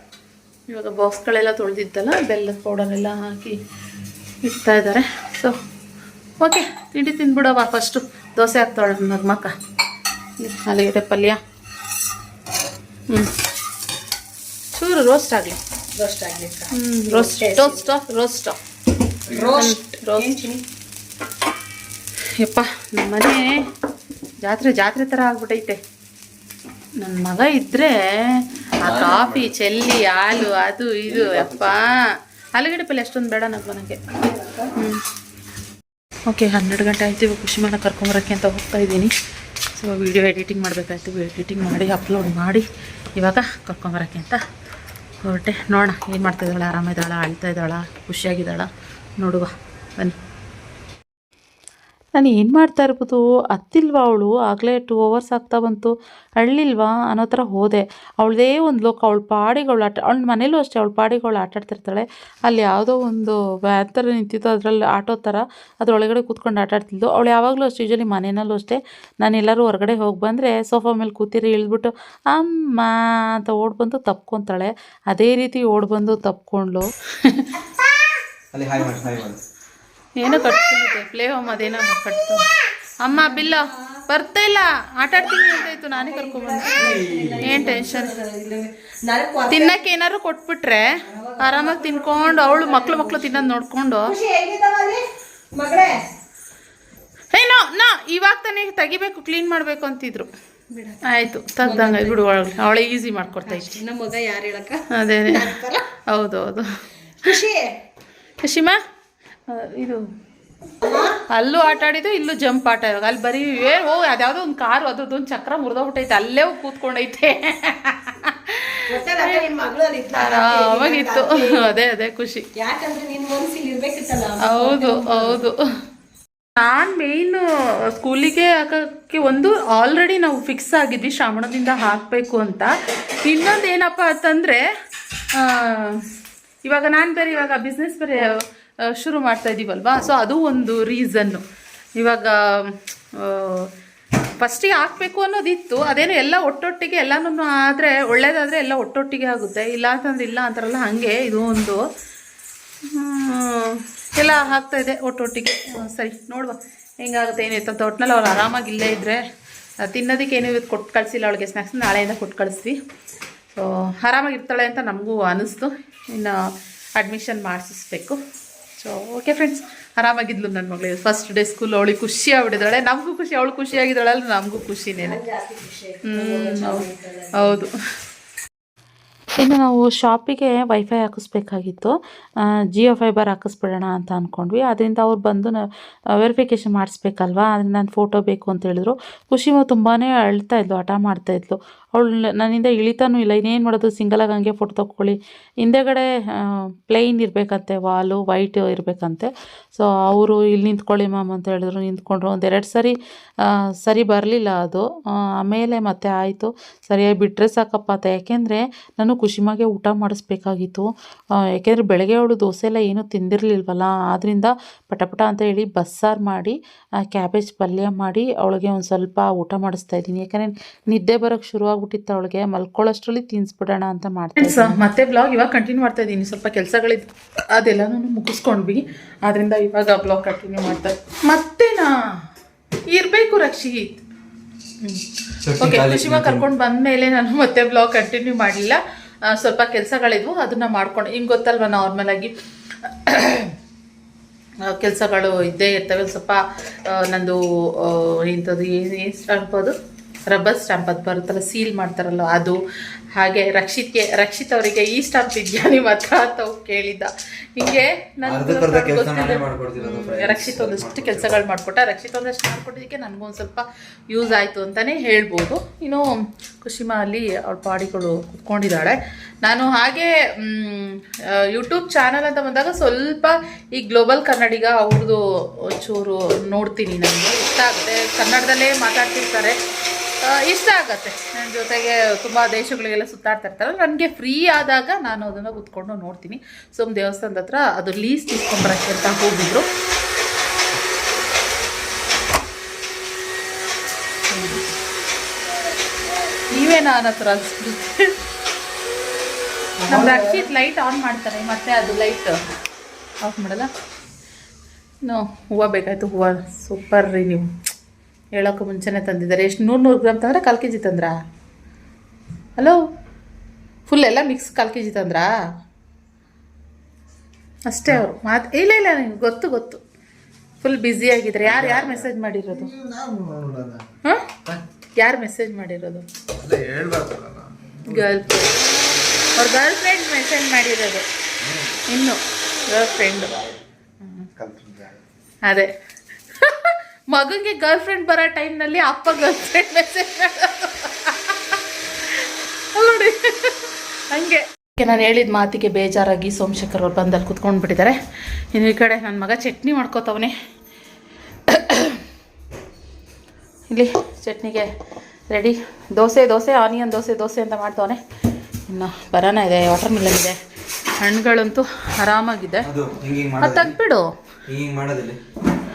ಇವಾಗ ಬಾಕ್ಸ್ಗಳೆಲ್ಲ ತೊಳೆದಿದ್ದಲ್ಲ ಬೆಲ್ಲದ ಪೌಡರ್ ಎಲ್ಲ ಹಾಕಿ ಇಡ್ತಾ ಇದ್ದಾರೆ ಸೊ ಓಕೆ ತಿಂಡಿ ತಿಂದ್ಬಿಡವ ಫಸ್ಟು ದೋಸೆ ಹಾಕ್ತಾಳೆ ನನ್ನ ಮಕ್ಕ ಆಲೂಗಡ್ಡೆ ಪಲ್ಯ. ಹ್ಞೂ ಚೂರು ರೋಸ್ಟ್ ಆಗಲಿ. ರೋಸ್ಟ್ ಆಗಲಿ ಹ್ಞೂ ರೋಸ್ಟ್ ಟೋಸ್ಟ್ ರೋಸ್ಟ್ ರೋಸ್ಟ್ ಯಪ್ಪ ನಮ್ಮ ಮನೆ ಜಾತ್ರೆ ಜಾತ್ರೆ ಥರ ಆಗ್ಬಿಟ್ಟೈತೆ ನನ್ನ ಮಗ ಇದ್ದರೆ ಆ ಕಾಫಿ ಚೆಲ್ಲಿ ಹಾಲು ಅದು ಇದು ಯಪ್ಪ. ಆಲೂಗಡ್ಡೆ ಪಲ್ಯ ಅಷ್ಟೊಂದು ಬೇಡ ನಗ್ಬ ನನಗೆ ಹ್ಞೂ ಓಕೆ ಹನ್ನೆರಡು ಗಂಟೆ ಆಯ್ತು ಇವಾಗ ಖುಷಿ ಮನ ಕರ್ಕೊಂಬರೋಕ್ಕೆ ಅಂತ ಹೋಗ್ತಾ ಇದ್ದೀನಿ. ಸೊ ವಿಡಿಯೋ ಎಡಿಟಿಂಗ್ ಮಾಡಬೇಕಾಯ್ತು ಎಡಿಟಿಂಗ್ ಮಾಡಿ ಅಪ್ಲೋಡ್ ಮಾಡಿ. ಇವಾಗ ಕರ್ಕೊಂಬರೋಕ್ಕೆ ಅಂತ ಹೊರಟೆ. ನೋಡೋಣ ಏನು ಮಾಡ್ತಾಯಿದ್ದಾಳೆ ಆರಾಮಿದ್ದಾಳ ಅಳ್ತಾ ಇದ್ದಾಳ ಖುಷಿಯಾಗಿದ್ದಾಳ ನೋಡುವ. ಬನ್ನಿ. ನಾನು ಏನು ಮಾಡ್ತಾ ಇರ್ಬೋದು? ಹತ್ತಿಲ್ವಾ ಅವಳು? ಆಗಲೇ ಟೂ ಅವರ್ಸ್ ಆಗ್ತಾ ಬಂತು. ಅಳ್ಳಿಲ್ವಾ? ಅನ್ನೋ ಥರ ಹೋದೆ. ಅವಳದೇ ಒಂದು ಲೋಕ ಅವಳ ಪಾಡಿಗಳು ಆಟ, ಅವಳ ಮನೇಲೂ ಅಷ್ಟೇ, ಅವಳ ಪಾಡಿಗಳು ಆಟಾಡ್ತಿರ್ತಾಳೆ. ಅಲ್ಲಿ ಯಾವುದೋ ಒಂದು ವ್ಯಾನ್ ಥರ ನಿಂತಿತ್ತು, ಅದರಲ್ಲಿ ಆಟೋ ಥರ, ಅದರೊಳಗಡೆ ಕೂತ್ಕೊಂಡು ಆಟ ಆಡ್ತಿದ್ಲು ಅವಳು ಯಾವಾಗಲೂ ಅಷ್ಟೇ ಯೂಶಲಿ ಮನೆಯಲ್ಲೂ ಅಷ್ಟೇ. ನಾನು ಎಲ್ಲರೂ ಹೊರಗಡೆ ಹೋಗಿ ಬಂದರೆ ಸೋಫಾ ಮೇಲೆ ಕೂತಿರಿ, ಇಳಿದ್ಬಿಟ್ಟು, ಅಮ್ಮ, ಅಂತ ಓಡ್ ಬಂದು ತಪ್ಕೊತಾಳೆ. ಅದೇ ರೀತಿ ಓಡ್ ಬಂದು ತಪ್ಕೊಂಡ್ಲು ಏನೋ ಕಟ್ಕೊಂಡಿದ್ದೆ. ಪ್ಲೇ ಹೋಮ್ ಅದೇನೋ ಕಟ್ತು. ಅಮ್ಮ ಬಿಲ್ಲ ಬರ್ತಾ ಇಲ್ಲ. ಆಟ ಆಡ್ತೀನಿ ಅಂತಾಯ್ತು ನಾನೇ ಕರ್ಕೊಂಡ್ಬಂದೆ. ಏನು ಟೆನ್ಷನ್ ತಿನ್ನಕ್ಕೆ ಏನಾದ್ರು ಕೊಟ್ಬಿಟ್ರೆ ಆರಾಮಾಗಿ ತಿನ್ಕೊಂಡು ಅವಳು ಮಕ್ಳು ಮಕ್ಳು ತಿನ್ನೋದು ನೋಡ್ಕೊಂಡು. ಏನೋ ನೋ ಇವಾಗ ತಾನೇ ತೆಗಿಬೇಕು ಕ್ಲೀನ್ ಮಾಡಬೇಕು ಅಂತಿದ್ರು. ಆಯ್ತು ತೆಗ್ದಂಗೆ ಬಿಡು ಒಳಗೆ ಅವಳೆ ಈಸಿ ಮಾಡ್ಕೊಡ್ತಾ ಇದ್ವಿ ನಮ್ಮ ಮಗ ಯಾರು ಹೇಳಕ್ಕ? ಅದೇ ಹೌದು ಹೌದು ಖುಷಿ. ಖುಷಿಮಾ ಇದು. ಅಲ್ಲೂ ಆಟ ಆಡಿದ್ದು ಇಲ್ಲೂ ಜಂಪ್ ಆಟ ಇವಾಗ ಅಲ್ಲಿ ಬರೀ ಏ ಓ ಅದ್ಯಾವುದೋ ಒಂದು ಕಾರು ಅದ್ರದ್ದು ಒಂದು ಚಕ್ರ ಮುರಿದೋಗ್ಬಿಟ್ಟೈತೆ ಅಲ್ಲೇ ಹೋಗಿ ಕೂತ್ಕೊಂಡೈತೆ. ಅವಾಗಿತ್ತು. ಆರಾಮಾಗಿತ್ತು ಅದೇ ಅದೇ ಖುಷಿ. ಹೌದು ಹೌದು. ನಾನು ಮೇನ್ ಸ್ಕೂಲಿಗೆ ಹಾಕೋಕ್ಕೆ ಒಂದು ಆಲ್ರೆಡಿ ನಾವು ಫಿಕ್ಸ್ ಆಗಿದ್ವಿ ಶ್ರಾವಣದಿಂದ ಹಾಕಬೇಕು ಅಂತ. ಇನ್ನೊಂದು ಏನಪ್ಪ ಅಂತಂದರೆ ಇವಾಗ ನಾನು ಬೇರೆ ಇವಾಗ ಬಿಸ್ನೆಸ್ ಬೇರೆ ಶುರು ಮಾಡ್ತಾ ಇದ್ದೀವಲ್ವಾ ಸೊ ಅದು ಒಂದು ರೀಸನ್ನು ಇವಾಗ ಫಸ್ಟಿಗೆ ಹಾಕಬೇಕು ಅನ್ನೋದಿತ್ತು. ಅದೇನು ಎಲ್ಲ ಒಟ್ಟೊಟ್ಟಿಗೆ ಎಲ್ಲನೂ ಆದರೆ ಒಳ್ಳೇದಾದರೆ ಎಲ್ಲ ಒಟ್ಟೊಟ್ಟಿಗೆ ಆಗುತ್ತೆ. ಇಲ್ಲ ಅಂತಂದ್ರೆ ಇಲ್ಲ ಅಂತಾರಲ್ಲ, ಹಾಗೆ ಇದು ಒಂದು. ಎಲ್ಲ ಹಾಕ್ತಾ ಇದೆ ಒಟ್ಟೊಟ್ಟಿಗೆ. ಸರಿ, ನೋಡುವ. ಹೆಂಗಾಗುತ್ತೆ ಏನಿತ್ತು ಅಂತ. ಒಟ್ಟಿನಲ್ಲಿ ಅವ್ರು ಆರಾಮಾಗಿ ಇಲ್ಲೇ ಇದ್ದರೆ ತಿನ್ನೋದಕ್ಕೆ ಏನೂ ಇವತ್ತು ಕೊಟ್ಟು ಕಳಿಸಿಲ್ಲ ಅವಳಿಗೆ ಸ್ನ್ಯಾಕ್ಸ್ ನಾಳೆಯಿಂದ ಕೊಟ್ಟು ಕಳಿಸ್ತೀವಿ ಸೊ ಆರಾಮಾಗಿರ್ತಾಳೆ ಅಂತ ನಮಗೂ ಅನ್ನಿಸ್ತು ಇನ್ನು ಅಡ್ಮಿಷನ್ ಮಾಡಿಸಿಸ್ಬೇಕು. ಸೊ ಓಕೆ ಫ್ರೆಂಡ್ಸ್ ಆರಾಮಾಗಿದ್ಲು ನನ್ನ ಮಗಳಿಗೆ ಫಸ್ಟ್ ಡೇ ಸ್ಕೂಲ್ ಅವಳಿಗೆ ಖುಷಿ ಆಗ್ಬಿಟ್ಟಿದ್ದಾಳೆ. ನಮಗೂ ಖುಷಿ. ಅವಳು ಖುಷಿಯಾಗಿದ್ದಾಳಲ್ಲ ನಮಗೂ ಖುಷಿನೇ ಹ್ಞೂ ಹೌದು. ಇನ್ನು ನಾವು ಶಾಪಿಗೆ ವೈಫೈ ಹಾಕಿಸ್ಬೇಕಾಗಿತ್ತು. ಜಿಯೋ ಫೈಬರ್ ಹಾಕಿಸ್ಬಿಡೋಣ ಅಂತ ಅಂದ್ಕೊಂಡ್ವಿ ಅದರಿಂದ ಅವ್ರು ಬಂದು ವೆರಿಫಿಕೇಷನ್ ಮಾಡಿಸ್ಬೇಕಲ್ವಾ? ಅದರಿಂದ ನಾನು ಫೋಟೋ ಬೇಕು ಅಂತ ಹೇಳಿದ್ರು. ಖುಷಿ ತುಂಬಾ ಅಳ್ತಾ ಇದ್ಲು ಹಠ ಮಾಡ್ತಾ ಇದ್ಲು. ಅವಳು ನನ್ನಿಂದ ಇಳಿತಾನೂ ಇಲ್ಲ. ಇನ್ನೇನು ಮಾಡೋದು? ಸಿಂಗಲಾಗಿ ಹಂಗೆ ಫೋಟೋ ತಗೊಳ್ಳಿ ಹಿಂದೆಗಡೆ ಪ್ಲೈನ್ ಇರಬೇಕಂತೆ ವಾಲು ವೈಟ್ ಇರಬೇಕಂತೆ. ಸೊ ಅವರು ಇಲ್ಲಿ ನಿಂತ್ಕೊಳ್ಳಿ ಮ್ಯಾಮ್ ಅಂತ ಹೇಳಿದ್ರು. ನಿಂತ್ಕೊಂಡ್ರು. ಒಂದೆರಡು ಸರಿ ಸರಿ ಬರಲಿಲ್ಲ ಅದು. ಆಮೇಲೆ ಮತ್ತೆ ಆಯಿತು. ಸರಿಯಾಗಿ ಬಿಟ್ಟರೆ ಸಾಕಪ್ಪ ಅಂತ. ಯಾಕೆಂದರೆ ನಾನು ಖುಷಿಮಾಗೆ ಊಟ ಮಾಡಿಸ್ಬೇಕಾಗಿತ್ತು. ಯಾಕೆಂದರೆ ಬೆಳಗ್ಗೆ ಅವಳು ದೋಸೆ ಎಲ್ಲ ಏನೂ ತಿಂದಿರಲಿಲ್ವಲ್ಲ. ಆದ್ದರಿಂದ ಪಟಪಟ ಪಟ ಅಂತ ಹೇಳಿ ಬಸ್ಸಾರು ಮಾಡಿ ಕ್ಯಾಬೇಜ್ ಪಲ್ಯ ಮಾಡಿ ಅವಳಿಗೆ ಒಂದು ಸ್ವಲ್ಪ ಊಟ ಮಾಡಿಸ್ತಾ ಇದ್ದೀನಿ. ಯಾಕಂದರೆ ನಿದ್ದೆ ಬರೋಕ್ಕೆ ಶುರು ಆಗ್ಬಿಟ್ಟಿತ್ತು ಅವಳಿಗೆ ಮಲ್ಕೊಳ್ಳೋಷ್ಟರಲ್ಲಿ ತಿನ್ಸ್ಬಿಡೋಣ ಅಂತ ಮಾಡ್ತೀನಿ ಮತ್ತೆ ಬ್ಲಾಗ್ ಇವಾಗ ಕಂಟಿನ್ಯೂ ಮಾಡ್ತಾ ಇದ್ದೀನಿ. ಸ್ವಲ್ಪ ಕೆಲಸಗಳಿದ್ದು ಅದೆಲ್ಲನೂ ಮುಗಿಸ್ಕೊಂಡ್ವಿ. ಆದ್ದರಿಂದ ಇವಾಗ ಬ್ಲಾಗ್ ಕಂಟಿನ್ಯೂ ಮಾಡ್ತಾ ಮತ್ತೇನಾ ಇರಬೇಕು ರಕ್ಷಿತ್ ಓಕೆ ಶಿವ ಕರ್ಕೊಂಡು ಬಂದಮೇಲೆ ನಾನು ಮತ್ತೆ ಬ್ಲಾಗ್ ಕಂಟಿನ್ಯೂ ಮಾಡಲಿಲ್ಲ ಸ್ವಲ್ಪ ಕೆಲಸಗಳಿದ್ವು ಅದನ್ನು ಮಾಡ್ಕೊಂಡು. ಹಿಂಗೆ ಗೊತ್ತಲ್ವ ನಾರ್ಮಲ್ ಆಗಿ? ಕೆಲಸಗಳು ಇದ್ದೇ ಇರ್ತವೆ. ಸ್ವಲ್ಪ ನಂದು ಇಂಥದ್ದು ಏನು ಏನು ಅದು ರಬ್ಬರ್ ಸ್ಟ್ಯಾಂಪ್ ಅದು ಬರುತ್ತಲ್ಲ ಸೀಲ್ ಮಾಡ್ತಾರಲ್ಲ ಅದು. ಹಾಗೆ ರಕ್ಷಿತ್ಗೆ ರಕ್ಷಿತ್ ಅವರಿಗೆ ಈ ಸ್ಟಾಂಪ್ ಇದೆಯಾ ನಿಮ್ಮ ಹತ್ರ ಅಂತ ಕೇಳಿದ್ದ. ಹಿಂಗೆ. ನಾನೇ ರಕ್ಷಿತ್ ಒಂದಷ್ಟು ಕೆಲಸಗಳು ಮಾಡ್ಕೊಟ್ಟ. ರಕ್ಷಿತ್ ಒಂದಷ್ಟು ಮಾಡ್ಕೊಟ್ಟಿದ್ದಕ್ಕೆ ನನಗೊಂದು ಸ್ವಲ್ಪ ಯೂಸ್ ಆಯಿತು ಅಂತಾನೆ ಹೇಳ್ಬೋದು. ಇನ್ನು ಕುಶಿಮಾ ಅಲ್ಲಿ ಅವ್ರ ಪಾಡಿಗಳು ಕುತ್ಕೊಂಡಿದ್ದಾಳೆ. ನಾನು ಹಾಗೆ ಯೂಟ್ಯೂಬ್ ಚಾನಲ್ ಅಂತ ಬಂದಾಗ ಸ್ವಲ್ಪ ಈ ಗ್ಲೋಬಲ್ ಕನ್ನಡಿಗ ಅವ್ರದ್ದು ಒಂಚೂರು ನೋಡ್ತೀನಿ ನನಗೆ ಇಷ್ಟ ಆಗುತ್ತೆ. ಕನ್ನಡದಲ್ಲೇ ಮಾತಾಡ್ತಿರ್ತಾರೆ. ಇಷ್ಟ ಆಗತ್ತೆ. ನನ್ನ ಜೊತೆಗೆ ತುಂಬ ದೇಶಗಳಿಗೆಲ್ಲ ಸುತ್ತಾಡ್ತಾ ಇರ್ತಾರೆ. ನನಗೆ ಫ್ರೀ ಆದಾಗ ನಾನು ಅದನ್ನು ಕುತ್ಕೊಂಡು ನೋಡ್ತೀನಿ. ಸೋಮ್ ದೇವಸ್ಥಾನದ ಹತ್ರ ಅದು ಲೀಸ್ ಇಸ್ಕೊಂಬರಕ್ಕೆ ಅಂತ ಹೋಗಿದ್ರು. ನೀವೇ ನಾನು ಹತ್ರ ಅನ್ಸ್ಬಿಡುತ್ತೆ. ನಮ್ಮ ರಕ್ಷಿತ್ ಲೈಟ್ ಆನ್ ಮಾಡ್ತಾರೆ. ಮತ್ತೆ ಅದು ಲೈಟ್ ಆಫ್ ಮಾಡಲ್ಲ? ನೋ ಹೂವು ಬೇಕಾಯ್ತು. ಹೂವು ಸೂಪರ್ ರೀ ನೀವು. ಹೇಳೋಕ್ಕೂ ಮುಂಚೆನೇ ತಂದಿದ್ದಾರೆ. ಎಷ್ಟು ನೂರು ನೂರು ಗ್ರಾಮ್ ತಂದ್ರೆ ಕಾಲು ಕೆ ಜಿ ತಂದ್ರಾ? ಹಲೋ ಫುಲ್ ಎಲ್ಲ ಮಿಕ್ಸ್ ಕಾಲು ಕೆ ಜಿ ತಂದ್ರಾ? ಅಷ್ಟೇ ಅವರು. ಮಾತು ಇಲ್ಲ ಇಲ್ಲ ನಿಮ್ಗೆ ಗೊತ್ತು ಗೊತ್ತು. ಫುಲ್ ಬ್ಯುಸಿ ಆಗಿದ್ರೆ. ಯಾರು ಯಾರು ಮೆಸೇಜ್ ಮಾಡಿರೋದು? ಹಾಂ? ಯಾರು ಮೆಸೇಜ್ ಮಾಡಿರೋದು? ಗರ್ಲ್ ಅವ್ರ ಗರ್ಲ್ ಫ್ರೆಂಡ್ ಮೆಸೇಜ್ ಮಾಡಿರೋದು. ಇನ್ನು ಗರ್ಲ್ ಫ್ರೆಂಡು ಅದೇ. ಮಗನಿಗೆ ಗರ್ಲ್ ಫ್ರೆಂಡ್ ಬರೋ ಟೈಮ್ನಲ್ಲಿ ಅಪ್ಪ ಗರ್ಲ್ ಫ್ರೆಂಡ್ ಮೆಸೇಜ್ ನೋಡಿ. ಹಂಗೆ. ನಾನು ಹೇಳಿದ ಮಾತಿಗೆ ಬೇಜಾರಾಗಿ ಸೋಮಶೇಖರ್ ಅವ್ರು ಬಂದಲ್ಲಿ ಕುತ್ಕೊಂಡು ಬಿಟ್ಟಿದ್ದಾರೆ ಇನ್ನು ಈ ಕಡೆ ನನ್ನ ಮಗ ಚಟ್ನಿ ಮಾಡ್ಕೋತವನೆ. ಇಲ್ಲಿ ಚಟ್ನಿಗೆ ರೆಡಿ. ದೋಸೆ ದೋಸೆ ಆನಿಯನ್ ದೋಸೆ ದೋಸೆ ಅಂತ ಮಾಡ್ತವನೆ. ಇನ್ನು ಬರಾನ ಇದೆ ವಾಟರ್ ಮಿಲನ್ ಇದೆ. ಹಣ್ಣುಗಳಂತೂ ಆರಾಮಾಗಿದೆ. ಅದು ಹಿಂಗೆ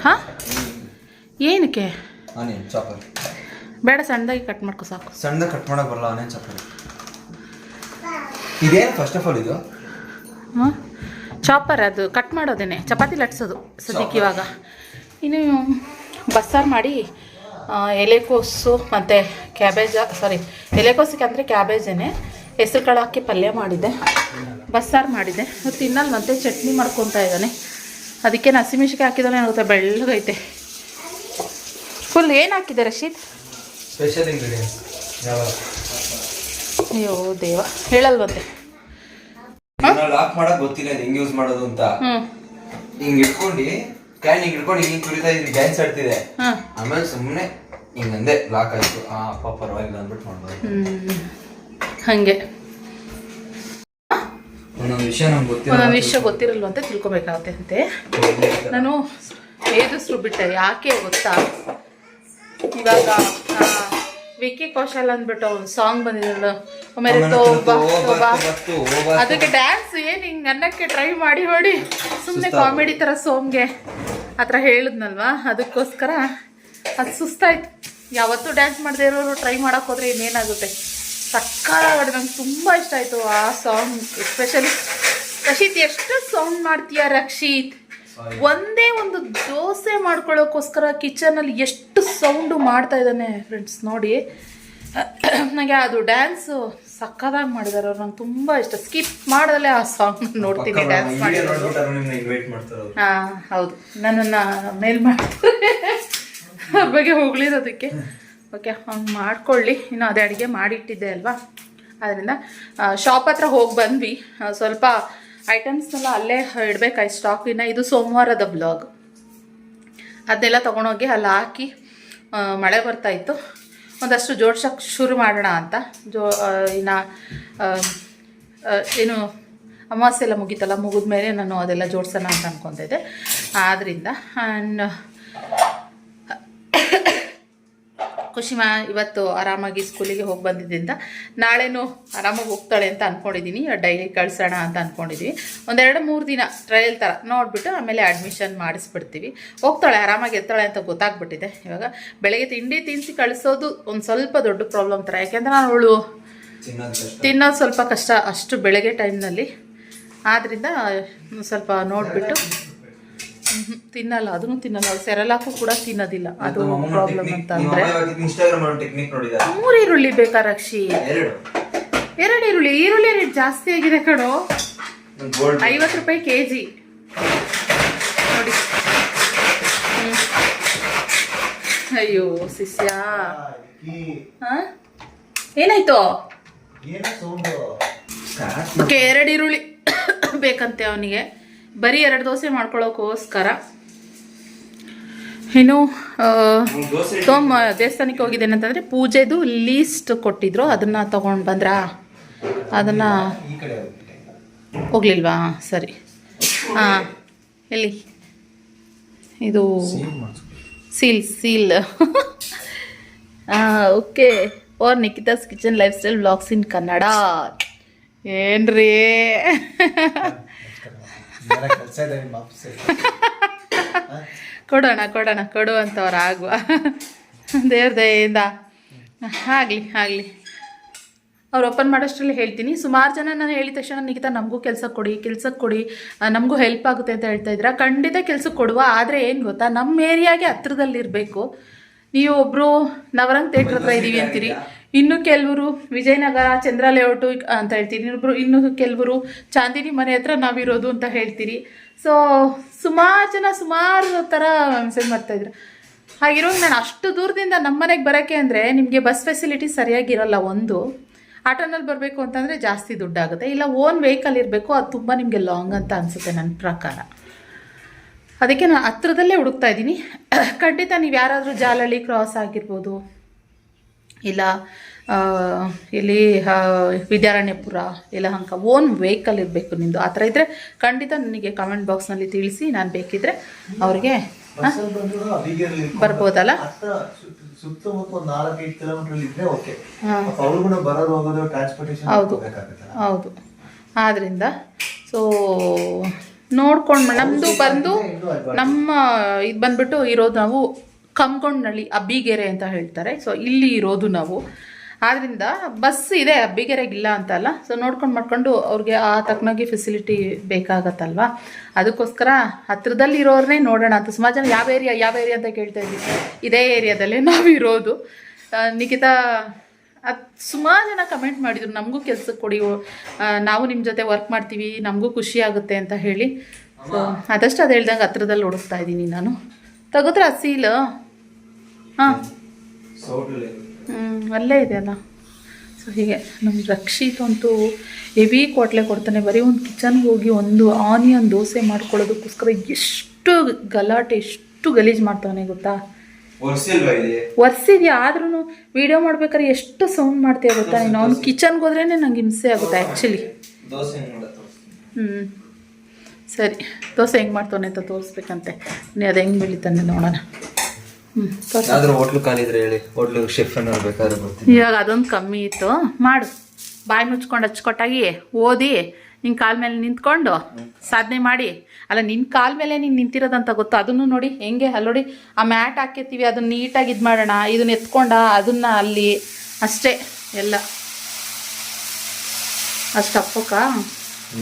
ಹಾಂ? ಏನಕ್ಕೆ? ಆನಿಯನ್ ಚಾಪರ್ ಬೇಡ ಸಣ್ಣದಾಗಿ ಕಟ್ ಮಾಡ್ಕೊ ಸಾಕು. ಸಣ್ಣದಾಗಿ ಕಟ್ ಮಾಡಕ್ ಬರಲ್ಲ ಆನಿಯನ್ ಚಾಪರ್ ಇದೇನು ಫಸ್ಟ್ ಆಫ್ ಆಲ್ ಇದು? ಹಾಂ? ಚಾಪರ್ ಅದು ಕಟ್ ಮಾಡೋದೇನೆ. ಚಪಾತಿ ಲಟ್ಸೋದು ಸದ್ಯಕ್ಕೆ ಇವಾಗ. ಇನ್ನು ಬಸ್ಸಾರು ಮಾಡಿ ಎಲೆಕೋಸು ಮತ್ತು ಕ್ಯಾಬೇಜ ಸಾರಿ ಎಲೆಕೋಸಿಗೆ ಅಂದರೆ ಕ್ಯಾಬೇಜೇನೆ. ಹೆಸರು ಕಾಳು ಹಾಕಿ ಪಲ್ಯ ಮಾಡಿದ್ದೆ ಬಸ್ಸಾರು ಮಾಡಿದ್ದೆ ಮತ್ತೆ ಚಟ್ನಿ ಮಾಡ್ಕೊತಾ ಇದ್ದಾನೆ. ಅದಕ್ಕೆ ಹಸಿಮೆಣ್ಸಿಗೆ ಹಾಕಿದಾನೆ ಆಗುತ್ತೆ ಬೆಳ್ಳಗೈತೆ. ಫುಲ್ ಏನು ಹಾಕಿದೆ ರಶೀದ್? ಸ್ಪೆಷಲ್ ಇಂಗ್ರೀಡಿಯೆಂಟ್ಸ್ ಅಯ್ಯೋ ದೇವ ಹೇಳಲ್ವಂತೆ ಲಾಕ್ ಮಾಡಕ್ ಗೊತ್ತಿಲ್ಲ ಹೆಂಗ್ ಯೂಸ್ ಮಾಡೋದು ಅಂತ. ಹಿಂಗ್ ಇಟ್ಕೊಂಡು ಕ್ಯಾನ್ ಹಿಂಗ್ ಇಟ್ಕೊಂಡು ಹಿಂಗ್ ತುರಿತಾ ಇದ್ರಿ ಡ್ಯಾನ್ಸ್ ಆಡ್ತಿದೆ ಆಮೇಲೆ ಸುಮ್ಮನೆ ಹಿಂಗಂದೆ ಲಾಕ್ ಆಯ್ತು. ಆ ಅಪ್ಪ ಪರವಾಗಿಲ್ಲ ಅಂದ್ಬಿಟ್ಟು ಮಾಡ್ಬೋದು ಹಂಗೆ. ಒಂದೊಂದು ವಿಷಯ ನಮ್ಗೆ ಗೊತ್ತಿಲ್ಲ ಒಂದೊಂದು ವಿಷಯ ಗೊತ್ತಿರಲ್ವಂತೆ ತಿಳ್ಕೊಬೇಕಾಗತ್ತೆ ಅಂತೆ. ನಾನು ಏದಿಸ್ರು ಬಿಟ್ಟೆ ಯಾಕೆ ಗೊತ್ತಾ? ಇವಾಗ ವಿಕ್ಕಿ ಕೌಶಲ್ ಅಂದ್ಬಿಟ್ಟು ಒಂದು ಸಾಂಗ್ ಬಂದಿದ್ದಳು ಆಮೇಲೆ ತೋಬಾ ತೋಬಾ ಅದಕ್ಕೆ ಡ್ಯಾನ್ಸ್ ಏನು ಹಿಂಗೆ ಅನ್ನಕ್ಕೆ ಟ್ರೈ ಮಾಡಿ ಹೊಡಿ ಸುಮ್ಮನೆ ಕಾಮಿಡಿ ಥರ ಸೋಮ್ಗೆ ಆ ಥರ ಹೇಳಿದ್ನಲ್ವಾ? ಅದಕ್ಕೋಸ್ಕರ ಅದು ಸುಸ್ತಾಯ್ತು. ಯಾವತ್ತೂ ಡ್ಯಾನ್ಸ್ ಮಾಡದೇ ಇರೋರು ಟ್ರೈ ಮಾಡಕ್ ಹೋದ್ರೆ ಇನ್ನೇನಾಗುತ್ತೆ? ಸಕ್ಕತ್ತಾಗಿ ನಂಗೆ ತುಂಬ ಇಷ್ಟ ಆಯಿತು ಆ ಸಾಂಗ್ ಎಸ್ಪೆಷಲಿ ರಕ್ಷಿತ್ ಎಷ್ಟು ಸಾಂಗ್ ಮಾಡ್ತೀಯ ರಕ್ಷಿತ್? ಒಂದೇ ಒಂದು ದೋಸೆ ಮಾಡ್ಕೊಳ್ಳೋಕ್ಕೋಸ್ಕರ ಕಿಚನಲ್ಲಿ ಎಷ್ಟು ಸೌಂಡು ಮಾಡ್ತಾ ಇದ್ದಾನೆ ಫ್ರೆಂಡ್ಸ್ ನೋಡಿ. ನನಗೆ ಅದು ಡ್ಯಾನ್ಸು ಸಕ್ಕದಾಗಿ ಮಾಡಿದಾರೆ ಅವ್ರು ನಂಗೆ ತುಂಬ ಇಷ್ಟ. ಸ್ಕಿಪ್ ಮಾಡದಲ್ಲೇ ಆ ಸಾಂಗ್ ನೋಡ್ತೀನಿ ಡ್ಯಾನ್ಸ್ ಮಾಡಿ. ಹಾ ಹೌದು. ನನ್ನನ್ನು ಮೇಲ್ ಮಾಡ್ತಾರೆ. ಬಗ್ಗೆ ಹೊಗಳಿರೋದಕ್ಕೆ ಓಕೆ ಹಂಗೆ ಮಾಡ್ಕೊಳ್ಳಿ. ಇನ್ನು ಅದೇ ಅಡುಗೆ ಮಾಡಿಟ್ಟಿದ್ದೆ ಅಲ್ವಾ? ಅದರಿಂದ ಶಾಪ್ ಹತ್ರ ಹೋಗಿ ಬಂದ್ವಿ. ಸ್ವಲ್ಪ ಐಟಮ್ಸ್ನೆಲ್ಲ ಅಲ್ಲೇ ಇಡಬೇಕಾಯ್ತು ಸ್ಟಾಕ್ ಇನ್ನು. ಇದು ಸೋಮವಾರದ ಬ್ಲಾಗ್ ಅದನ್ನೆಲ್ಲ ತೊಗೊಂಡೋಗಿ ಅಲ್ಲಿ ಹಾಕಿ ಮಳೆ ಬರ್ತಾಯಿತ್ತು ಒಂದಷ್ಟು ಜೋಡ್ಸೋಕ್ಕೆ ಶುರು ಮಾಡೋಣ ಅಂತ. ಜೋ ಇನ್ನು ಏನು ಅಮಾವಾಸ್ಯೆ ಎಲ್ಲ ಮುಗೀತಲ್ಲ ಮುಗಿದ ಮೇಲೆ ನಾನು ಅದೆಲ್ಲ ಜೋಡ್ಸೋಣ ಅಂತ ಅಂದ್ಕೊತಿದ್ದೆ ಆದ್ದರಿಂದ ಆ್ಯಂಡ್ ಖುಷಿಮಾ ಇವತ್ತು ಆರಾಮಾಗಿ ಸ್ಕೂಲಿಗೆ ಹೋಗಿ ಬಂದಿದ್ದರಿಂದ ನಾಳೆನೂ ಆರಾಮಾಗಿ ಹೋಗ್ತಾಳೆ ಅಂತ ಅಂದ್ಕೊಂಡಿದ್ದೀನಿ ಡೈಲಿ ಕಳಿಸೋಣ ಅಂತ ಅಂದ್ಕೊಂಡಿದ್ದೀವಿ ಒಂದೆರಡು ಮೂರು ದಿನ ಟ್ರಯಲ್ ಥರ ನೋಡಿಬಿಟ್ಟು ಆಮೇಲೆ ಅಡ್ಮಿಷನ್ ಮಾಡಿಸ್ಬಿಡ್ತೀವಿ. ಹೋಗ್ತಾಳೆ ಆರಾಮಾಗಿ ಎತ್ತಾಳೆ ಅಂತ ಗೊತ್ತಾಗ್ಬಿಟ್ಟಿದೆ. ಇವಾಗ ಬೆಳಗ್ಗೆ ತಿಂಡಿ ತಿನ್ಸಿ ಕಳಿಸೋದು ಒಂದು ಸ್ವಲ್ಪ ದೊಡ್ಡ ಪ್ರಾಬ್ಲಮ್ ಥರ ಯಾಕೆಂದ್ರೆ ನಾನು ಅವಳು ತಿನ್ನೋದು ಸ್ವಲ್ಪ ಕಷ್ಟ ಅಷ್ಟು ಬೆಳಗ್ಗೆ ಟೈಮ್ನಲ್ಲಿ ಆದ್ದರಿಂದ ಸ್ವಲ್ಪ ನೋಡಿಬಿಟ್ಟು ತಿನ್ನಲ್ಲ ಅದನ್ನು ತಿನ್ನಲ್ಲ. ಅವ್ಳು ಸೆರಲಾಕು ಕೂಡ ತಿನ್ನೋದಿಲ್ಲ. ಅದು ಪ್ರಾಬ್ಲಮ್ ಅಂತ. ಅಂದ್ರೆ ಮೂರು ಈರುಳ್ಳಿ ಬೇಕಾ ರಕ್ಷಿ? ಎರಡು. ಈರುಳ್ಳಿ. ಈರುಳ್ಳಿ ರೇಟ್ ಜಾಸ್ತಿ ಆಗಿದೆ ಕಣೋ. ಐವತ್ತು ರೂಪಾಯಿ ಕೆ ಜಿ ನೋಡಿ. ಅಯ್ಯೋ ಶಿಷ್ಯ. ಏನಾಯ್ತು? ಓಕೆ ಎರಡು ಈರುಳ್ಳಿ ಬೇಕಂತೆ ಅವನಿಗೆ. ಬರೀ ಎರಡು ದೋಸೆ ಮಾಡ್ಕೊಳ್ಳೋಕ್ಕೋಸ್ಕರ ಇನ್ನು ಸೋಮ ದೇವಸ್ಥಾನಕ್ಕೆ ಹೋಗಿದ್ದೇನೆ ಅಂತಂದರೆ ಪೂಜೆದು ಲೀಸ್ಟ್ ಕೊಟ್ಟಿದ್ರು. ಅದನ್ನು ತಗೊಂಡು ಬಂದ್ರಾ? ಅದನ್ನು ಹೋಗ್ಲಿಲ್ವಾ? ಸರಿ. ಹಾಂ ಎಲ್ಲಿ? ಇದು seal seal. Okay. Or Nikhita's kitchen lifestyle blogs in Kannada. ಏನ್ರಿ? ಕೊಡೋಣ ಕೊಡೋಣ ಕೊಡುವಂಥವ್ರು ಆಗುವ. ದೇವ್ರ ದಯೆಯಿಂದ. ಆಗಲಿ ಆಗಲಿ. ಅವ್ರು ಓಪನ್ ಮಾಡೋಷ್ಟರಲ್ಲಿ ಹೇಳ್ತೀನಿ. ಸುಮಾರು ಜನ ನಾನು ಹೇಳಿದ ತಕ್ಷಣ ನಿಖಿತಾ, ನಮಗೂ ಕೆಲಸ ಕೊಡಿ ಕೆಲ್ಸಕ್ಕೆ ಕೊಡಿ ನಮಗೂ ಹೆಲ್ಪ್ ಆಗುತ್ತೆ ಅಂತ ಹೇಳ್ತಾ ಇದ್ದೀರಾ. ಖಂಡಿತ ಕೆಲ್ಸಕ್ಕೆ ಕೊಡುವ, ಆದರೆ ಏನು ಗೊತ್ತಾ? ನಮ್ಮ ಏರಿಯಾಗೆ ಹತ್ರದಲ್ಲಿರಬೇಕು. ನೀವು ಒಬ್ಬರು ನವರಂಗ್ ಥೇಟ್ರ್ ಹತ್ರ ಇದ್ದೀವಿ ಅಂತೀರಿ. ಇನ್ನು ಕೆಲವರು ವಿಜಯನಗರ ಚಂದ್ರ ಲೇಔಟು ಅಂತ ಹೇಳ್ತೀರಿ. ಇನ್ನೊಬ್ರು ಇನ್ನು ಕೆಲವರು ಚಾಂದಿನಿ ಮನೆ ಹತ್ರ ನಾವಿರೋದು ಅಂತ ಹೇಳ್ತೀರಿ. ಸೊ ಸುಮಾರು ಜನ ಸುಮಾರು ಥರ ಮೆಸೇಜ್ ಮಾಡ್ತಾಯಿದ್ರು ಹಾಗಿರೋ ನಾನು ಅಷ್ಟು ದೂರದಿಂದ ನಮ್ಮ ಮನೆಗೆ ಬರೋಕ್ಕೆ ಅಂದರೆ ನಿಮಗೆ ಬಸ್ ಫೆಸಿಲಿಟಿ ಸರಿಯಾಗಿರಲ್ಲ ಒಂದು. ಆಟೋನಲ್ಲಿ ಬರಬೇಕು ಅಂತಂದರೆ ಜಾಸ್ತಿ ದುಡ್ಡಾಗುತ್ತೆ. ಇಲ್ಲ ಓನ್ ವೆಹಿಕಲ್ ಇರಬೇಕು, ಅದು ತುಂಬ ನಿಮಗೆ ಲಾಂಗ್ ಅಂತ ಅನಿಸುತ್ತೆ ನನ್ನ ಪ್ರಕಾರ. ಅದಕ್ಕೆ ನಾನು ಹತ್ರದಲ್ಲೇ ಹುಡುಕ್ತಾ ಇದ್ದೀನಿ. ಖಂಡಿತ ನೀವು ಯಾರಾದರೂ ಜಾಲಲ್ಲಿ ಕ್ರಾಸ್ ಆಗಿರ್ಬೋದು ಇಲ್ಲ ಇಲ್ಲಿ ವಿದ್ಯಾರಣ್ಯಪುರ ಇಲ್ಲ ಹಂಕ ಓನ್ ವೆಹಿಕಲ್ ಇರಬೇಕು ನಿಮ್ಮದು ಆ ಥರ ಇದ್ದರೆ ಖಂಡಿತ ನನಗೆ ಕಮೆಂಟ್ ಬಾಕ್ಸ್ನಲ್ಲಿ ತಿಳಿಸಿ ನಾನು ಬೇಕಿದ್ದರೆ ಅವ್ರಿಗೆ ಬರ್ಬೋದಲ್ಲ? ಹೌದು. ಹೌದು. ಆದ್ದರಿಂದ ಸೊ ನೋಡ್ಕೊಂಡು ನಮ್ಮದು ಬಂದು ನಮ್ಮ ಇದು ಬಂದ್ಬಿಟ್ಟು ಇರೋದು ನಾವು ಕಮ್ಗೊಂಡ್ನಳ್ಳಿ ಅಬ್ಬಿಗೆರೆ ಅಂತ ಹೇಳ್ತಾರೆ. ಸೊ ಇಲ್ಲಿ ಇರೋದು ನಾವು. ಆದ್ದರಿಂದ ಬಸ್ ಇದೆ, ಅಬ್ಬಿಗೆರೆಗಿಲ್ಲ ಅಂತ ಅಲ್ಲ. ಸೊ ನೋಡ್ಕೊಂಡು ಮಾಡ್ಕೊಂಡು ಅವ್ರಿಗೆ ಆ ತಕ್ಕನಾಗಿ ಫೆಸಿಲಿಟಿ ಬೇಕಾಗತ್ತಲ್ವಾ? ಅದಕ್ಕೋಸ್ಕರ ಹತ್ರದಲ್ಲಿ ಇರೋರನ್ನೇ ನೋಡೋಣ ಅಂತ. ಸುಮಾರು ಜನ ಯಾವ ಏರಿಯಾ ಯಾವ ಏರಿಯಾ ಅಂತ ಕೇಳ್ತಾ ಇದ್ದೀವಿ ಇದೇ ಏರಿಯಾದಲ್ಲೇ ನಾವು ಇರೋದು. ನಿಖಿತಾ, ಅದು ಸುಮಾರು ಜನ ಕಮೆಂಟ್ ಮಾಡಿದ್ರು. ನಮಗೂ ಕೆಲಸ ಕೊಡಿ. ನಾವು ನಿಮ್ಮ ಜೊತೆ ವರ್ಕ್ ಮಾಡ್ತೀವಿ. ನಮಗೂ ಖುಷಿ ಆಗುತ್ತೆ ಅಂತ ಹೇಳಿ. ಸೊ ಅದಷ್ಟು ಅದು ಹೇಳ್ದಂಗೆ ಹತ್ರದಲ್ಲಿ ಓಡಿಸ್ತಾ ಇದ್ದೀನಿ ನಾನು. ತಗೋತ್ರ ಸೀಲು ಹಾಂ. ಹ್ಞೂ ಅಲ್ಲೇ ಇದೆಯಲ್ಲ. ಸೊ ಹೀಗೆ ನಮ್ಮ ರಕ್ಷಿತ್ ಅಂತೂ ಹೆವಿ ಕೊಟ್ಲೆ ಕೊಡ್ತಾನೆ. ಬರೀ ಒಂದು ಕಿಚನ್ಗೆ ಹೋಗಿ ಒಂದು ಆನಿಯನ್ ದೋಸೆ ಮಾಡ್ಕೊಳ್ಳೋದಕ್ಕೋಸ್ಕರ ಎಷ್ಟು ಗಲಾಟೆ ಎಷ್ಟು ಗಲೀಜು ಮಾಡ್ತಾನೆ ಗೊತ್ತಾ? ಒರ್ಸಿದ್ಯಾ? ಆದ್ರೂ ವಿಡಿಯೋ ಮಾಡ್ಬೇಕಾದ್ರೆ ಎಷ್ಟು ಸೌಂಡ್ ಮಾಡ್ತೀಯ ಗೊತ್ತಾ? ನೀನು ಅವ್ನು ಕಿಚನ್ಗೆ ಹೋದ್ರೇ ನಂಗೆ ಹಿಂಸೆ ಆಗುತ್ತೆ ಆ್ಯಕ್ಚುಲಿ ಹ್ಞೂ ಸರಿ ದೋಸೆ ಹೆಂಗೆ ಮಾಡ್ತಾನೆ ಅಂತ ತೋರಿಸ್ಬೇಕಂತೆ. ನೀ ಅದು ಹೆಂಗೆ ಬೆಳಿತಾನೆ ನೋಡೋಣ. ಹೋಟ್ಲು ಹೇಳಿ. ಹೋಟ್ಲು ಶೆಫ್ ಏನಾದ್ರು ಬೇಕಾದ್ರೆ ಬರ್ತೀನಿ. ಇವಾಗ ಅದೊಂದು ಕಮ್ಮಿ ಇತ್ತು. ಮಾಡು. ಬಾಯಿ ಮುಚ್ಕೊಂಡು ಹಚ್ಕೊಟ್ಟಾಗಿ ಓದಿ ನಿನ್ನ ಕಾಲ್ ಮೇಲೆ ನಿಂತ್ಕೊಂಡು ಸಾಧನೆ ಮಾಡಿ. ಅಲ್ಲ ನಿನ್ನ ಕಾಲ್ ಮೇಲೆ ನೀನು ನಿಂತಿರೋದಂತ ಗೊತ್ತು. ಅದನ್ನು ನೋಡಿ ಹೆಂಗೆ? ಅಲ್ಲಿ ನೋಡಿ ಆ ಮ್ಯಾಟ್ ಹಾಕಿರ್ತೀವಿ ಅದನ್ನ ನೀಟಾಗಿ ಇದು ಮಾಡೋಣ. ಇದನ್ನ ಎತ್ಕೊಂಡ ಅದನ್ನ ಅಲ್ಲಿ. ಅಷ್ಟೇ ಎಲ್ಲ. ಅಷ್ಟು ಅಪ್ಪಕ್ಕ.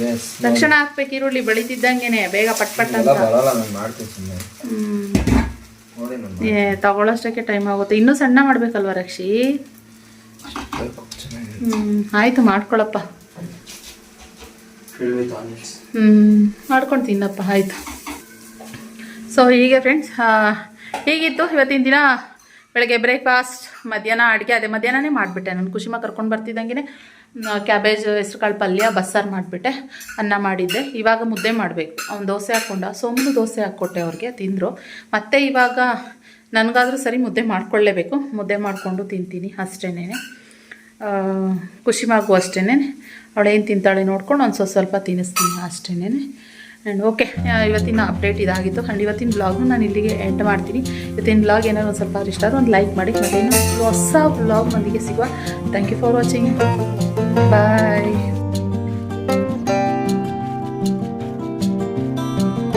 ಎಸ್ ತಕ್ಷಣ ಹಾಕ್ಬೇಕು ಈರುಳ್ಳಿ ಬೆಳಿತಿದ್ದಂಗೆನೆ. ಬೇಗ ಪಟ್ ಪಟ್ ಅಂತ. ಬರಲ್ಲ ನಾನು ಮಾಡ್ತೀನಿ ಸುಮ್ಮನೆ ಹ್ಮ್. ಏ ತಗೊಳ್ಳೋಷ್ಟಕ್ಕೆ ಟೈಮ್ ಆಗುತ್ತೆ. ಇನ್ನೂ ಸಣ್ಣ ಮಾಡ್ಬೇಕಲ್ವ ರಕ್ಷಿ? ಹ್ಮ್ ಆಯ್ತು ಮಾಡ್ಕೊಳಪ್ಪ. ಹ್ಮ್ ಹ್ಞೂ ಮಾಡ್ಕೊಂಡು ತಿನ್ನಪ್ಪ ಆಯಿತು. ಸೊ ಹೀಗೆ ಫ್ರೆಂಡ್ಸ್ ಹೀಗಿತ್ತು. ಇವತ್ತಿನ ದಿನ ಬೆಳಗ್ಗೆ ಬ್ರೇಕ್ಫಾಸ್ಟ್ ಮಧ್ಯಾಹ್ನ ಅಡುಗೆ ಅದೇ ಮಧ್ಯಾಹ್ನನೇ ಮಾಡಿಬಿಟ್ಟೆ. ನಾನು ಖುಷಿಮಾ ಕರ್ಕೊಂಡು ಬರ್ತಿದ್ದಂಗೆ ಕ್ಯಾಬೇಜ್, ಹೆಸ್ರುಕಾಳು ಪಲ್ಯ, ಬಸ್ಸಾರು ಮಾಡಿಬಿಟ್ಟೆ. ಅನ್ನ ಮಾಡಿದ್ದೆ. ಇವಾಗ ಮುದ್ದೆ ಮಾಡಬೇಕು. ಅವ್ನು ದೋಸೆ ಹಾಕ್ಕೊಂಡ ಸೋಮನು ದೋಸೆ ಹಾಕ್ಕೊಟ್ಟೆ ಅವ್ರಿಗೆ, ತಿಂದರು. ಮತ್ತು ಇವಾಗ ನನಗಾದರೂ ಸರಿ ಮುದ್ದೆ ಮಾಡ್ಕೊಳ್ಳೇಬೇಕು ಮುದ್ದೆ ಮಾಡಿಕೊಂಡು ತಿಂತೀನಿ ಅಷ್ಟೇನೆ. ಖುಷಿಮಾಗೂ ಅಷ್ಟೇ ಅವಳೇನು ತಿಂತಾಳೆ ನೋಡ್ಕೊಂಡು ಒಂದು ಸ್ವಲ್ಪ ಸ್ವಲ್ಪ ತಿನ್ನಿಸ್ತೀನಿ ಅಷ್ಟೇನೆ. ಆ್ಯಂಡ್ ಓಕೆ ಇವತ್ತಿನ ಅಪ್ಡೇಟ್ ಇದಾಗಿತ್ತು. ಆ್ಯಂಡ್ ಇವತ್ತಿನ ಬ್ಲಾಗ್ನು ನಾನು ಇಲ್ಲಿಗೆ ಎಂಡ್ ಮಾಡ್ತೀನಿ. ಇವತ್ತಿನ ಬ್ಲಾಗ್ ಏನಾದ್ರು ಒಂದು ಸ್ವಲ್ಪ ಇಷ್ಟ ಆದರೂ ಒಂದು ಲೈಕ್ ಮಾಡಿ. ಮತ್ತೆ ಹೊಸ ಬ್ಲಾಗ್ ಮಂದಿಗೆ ಸಿಗುವ. Thank you for watching bye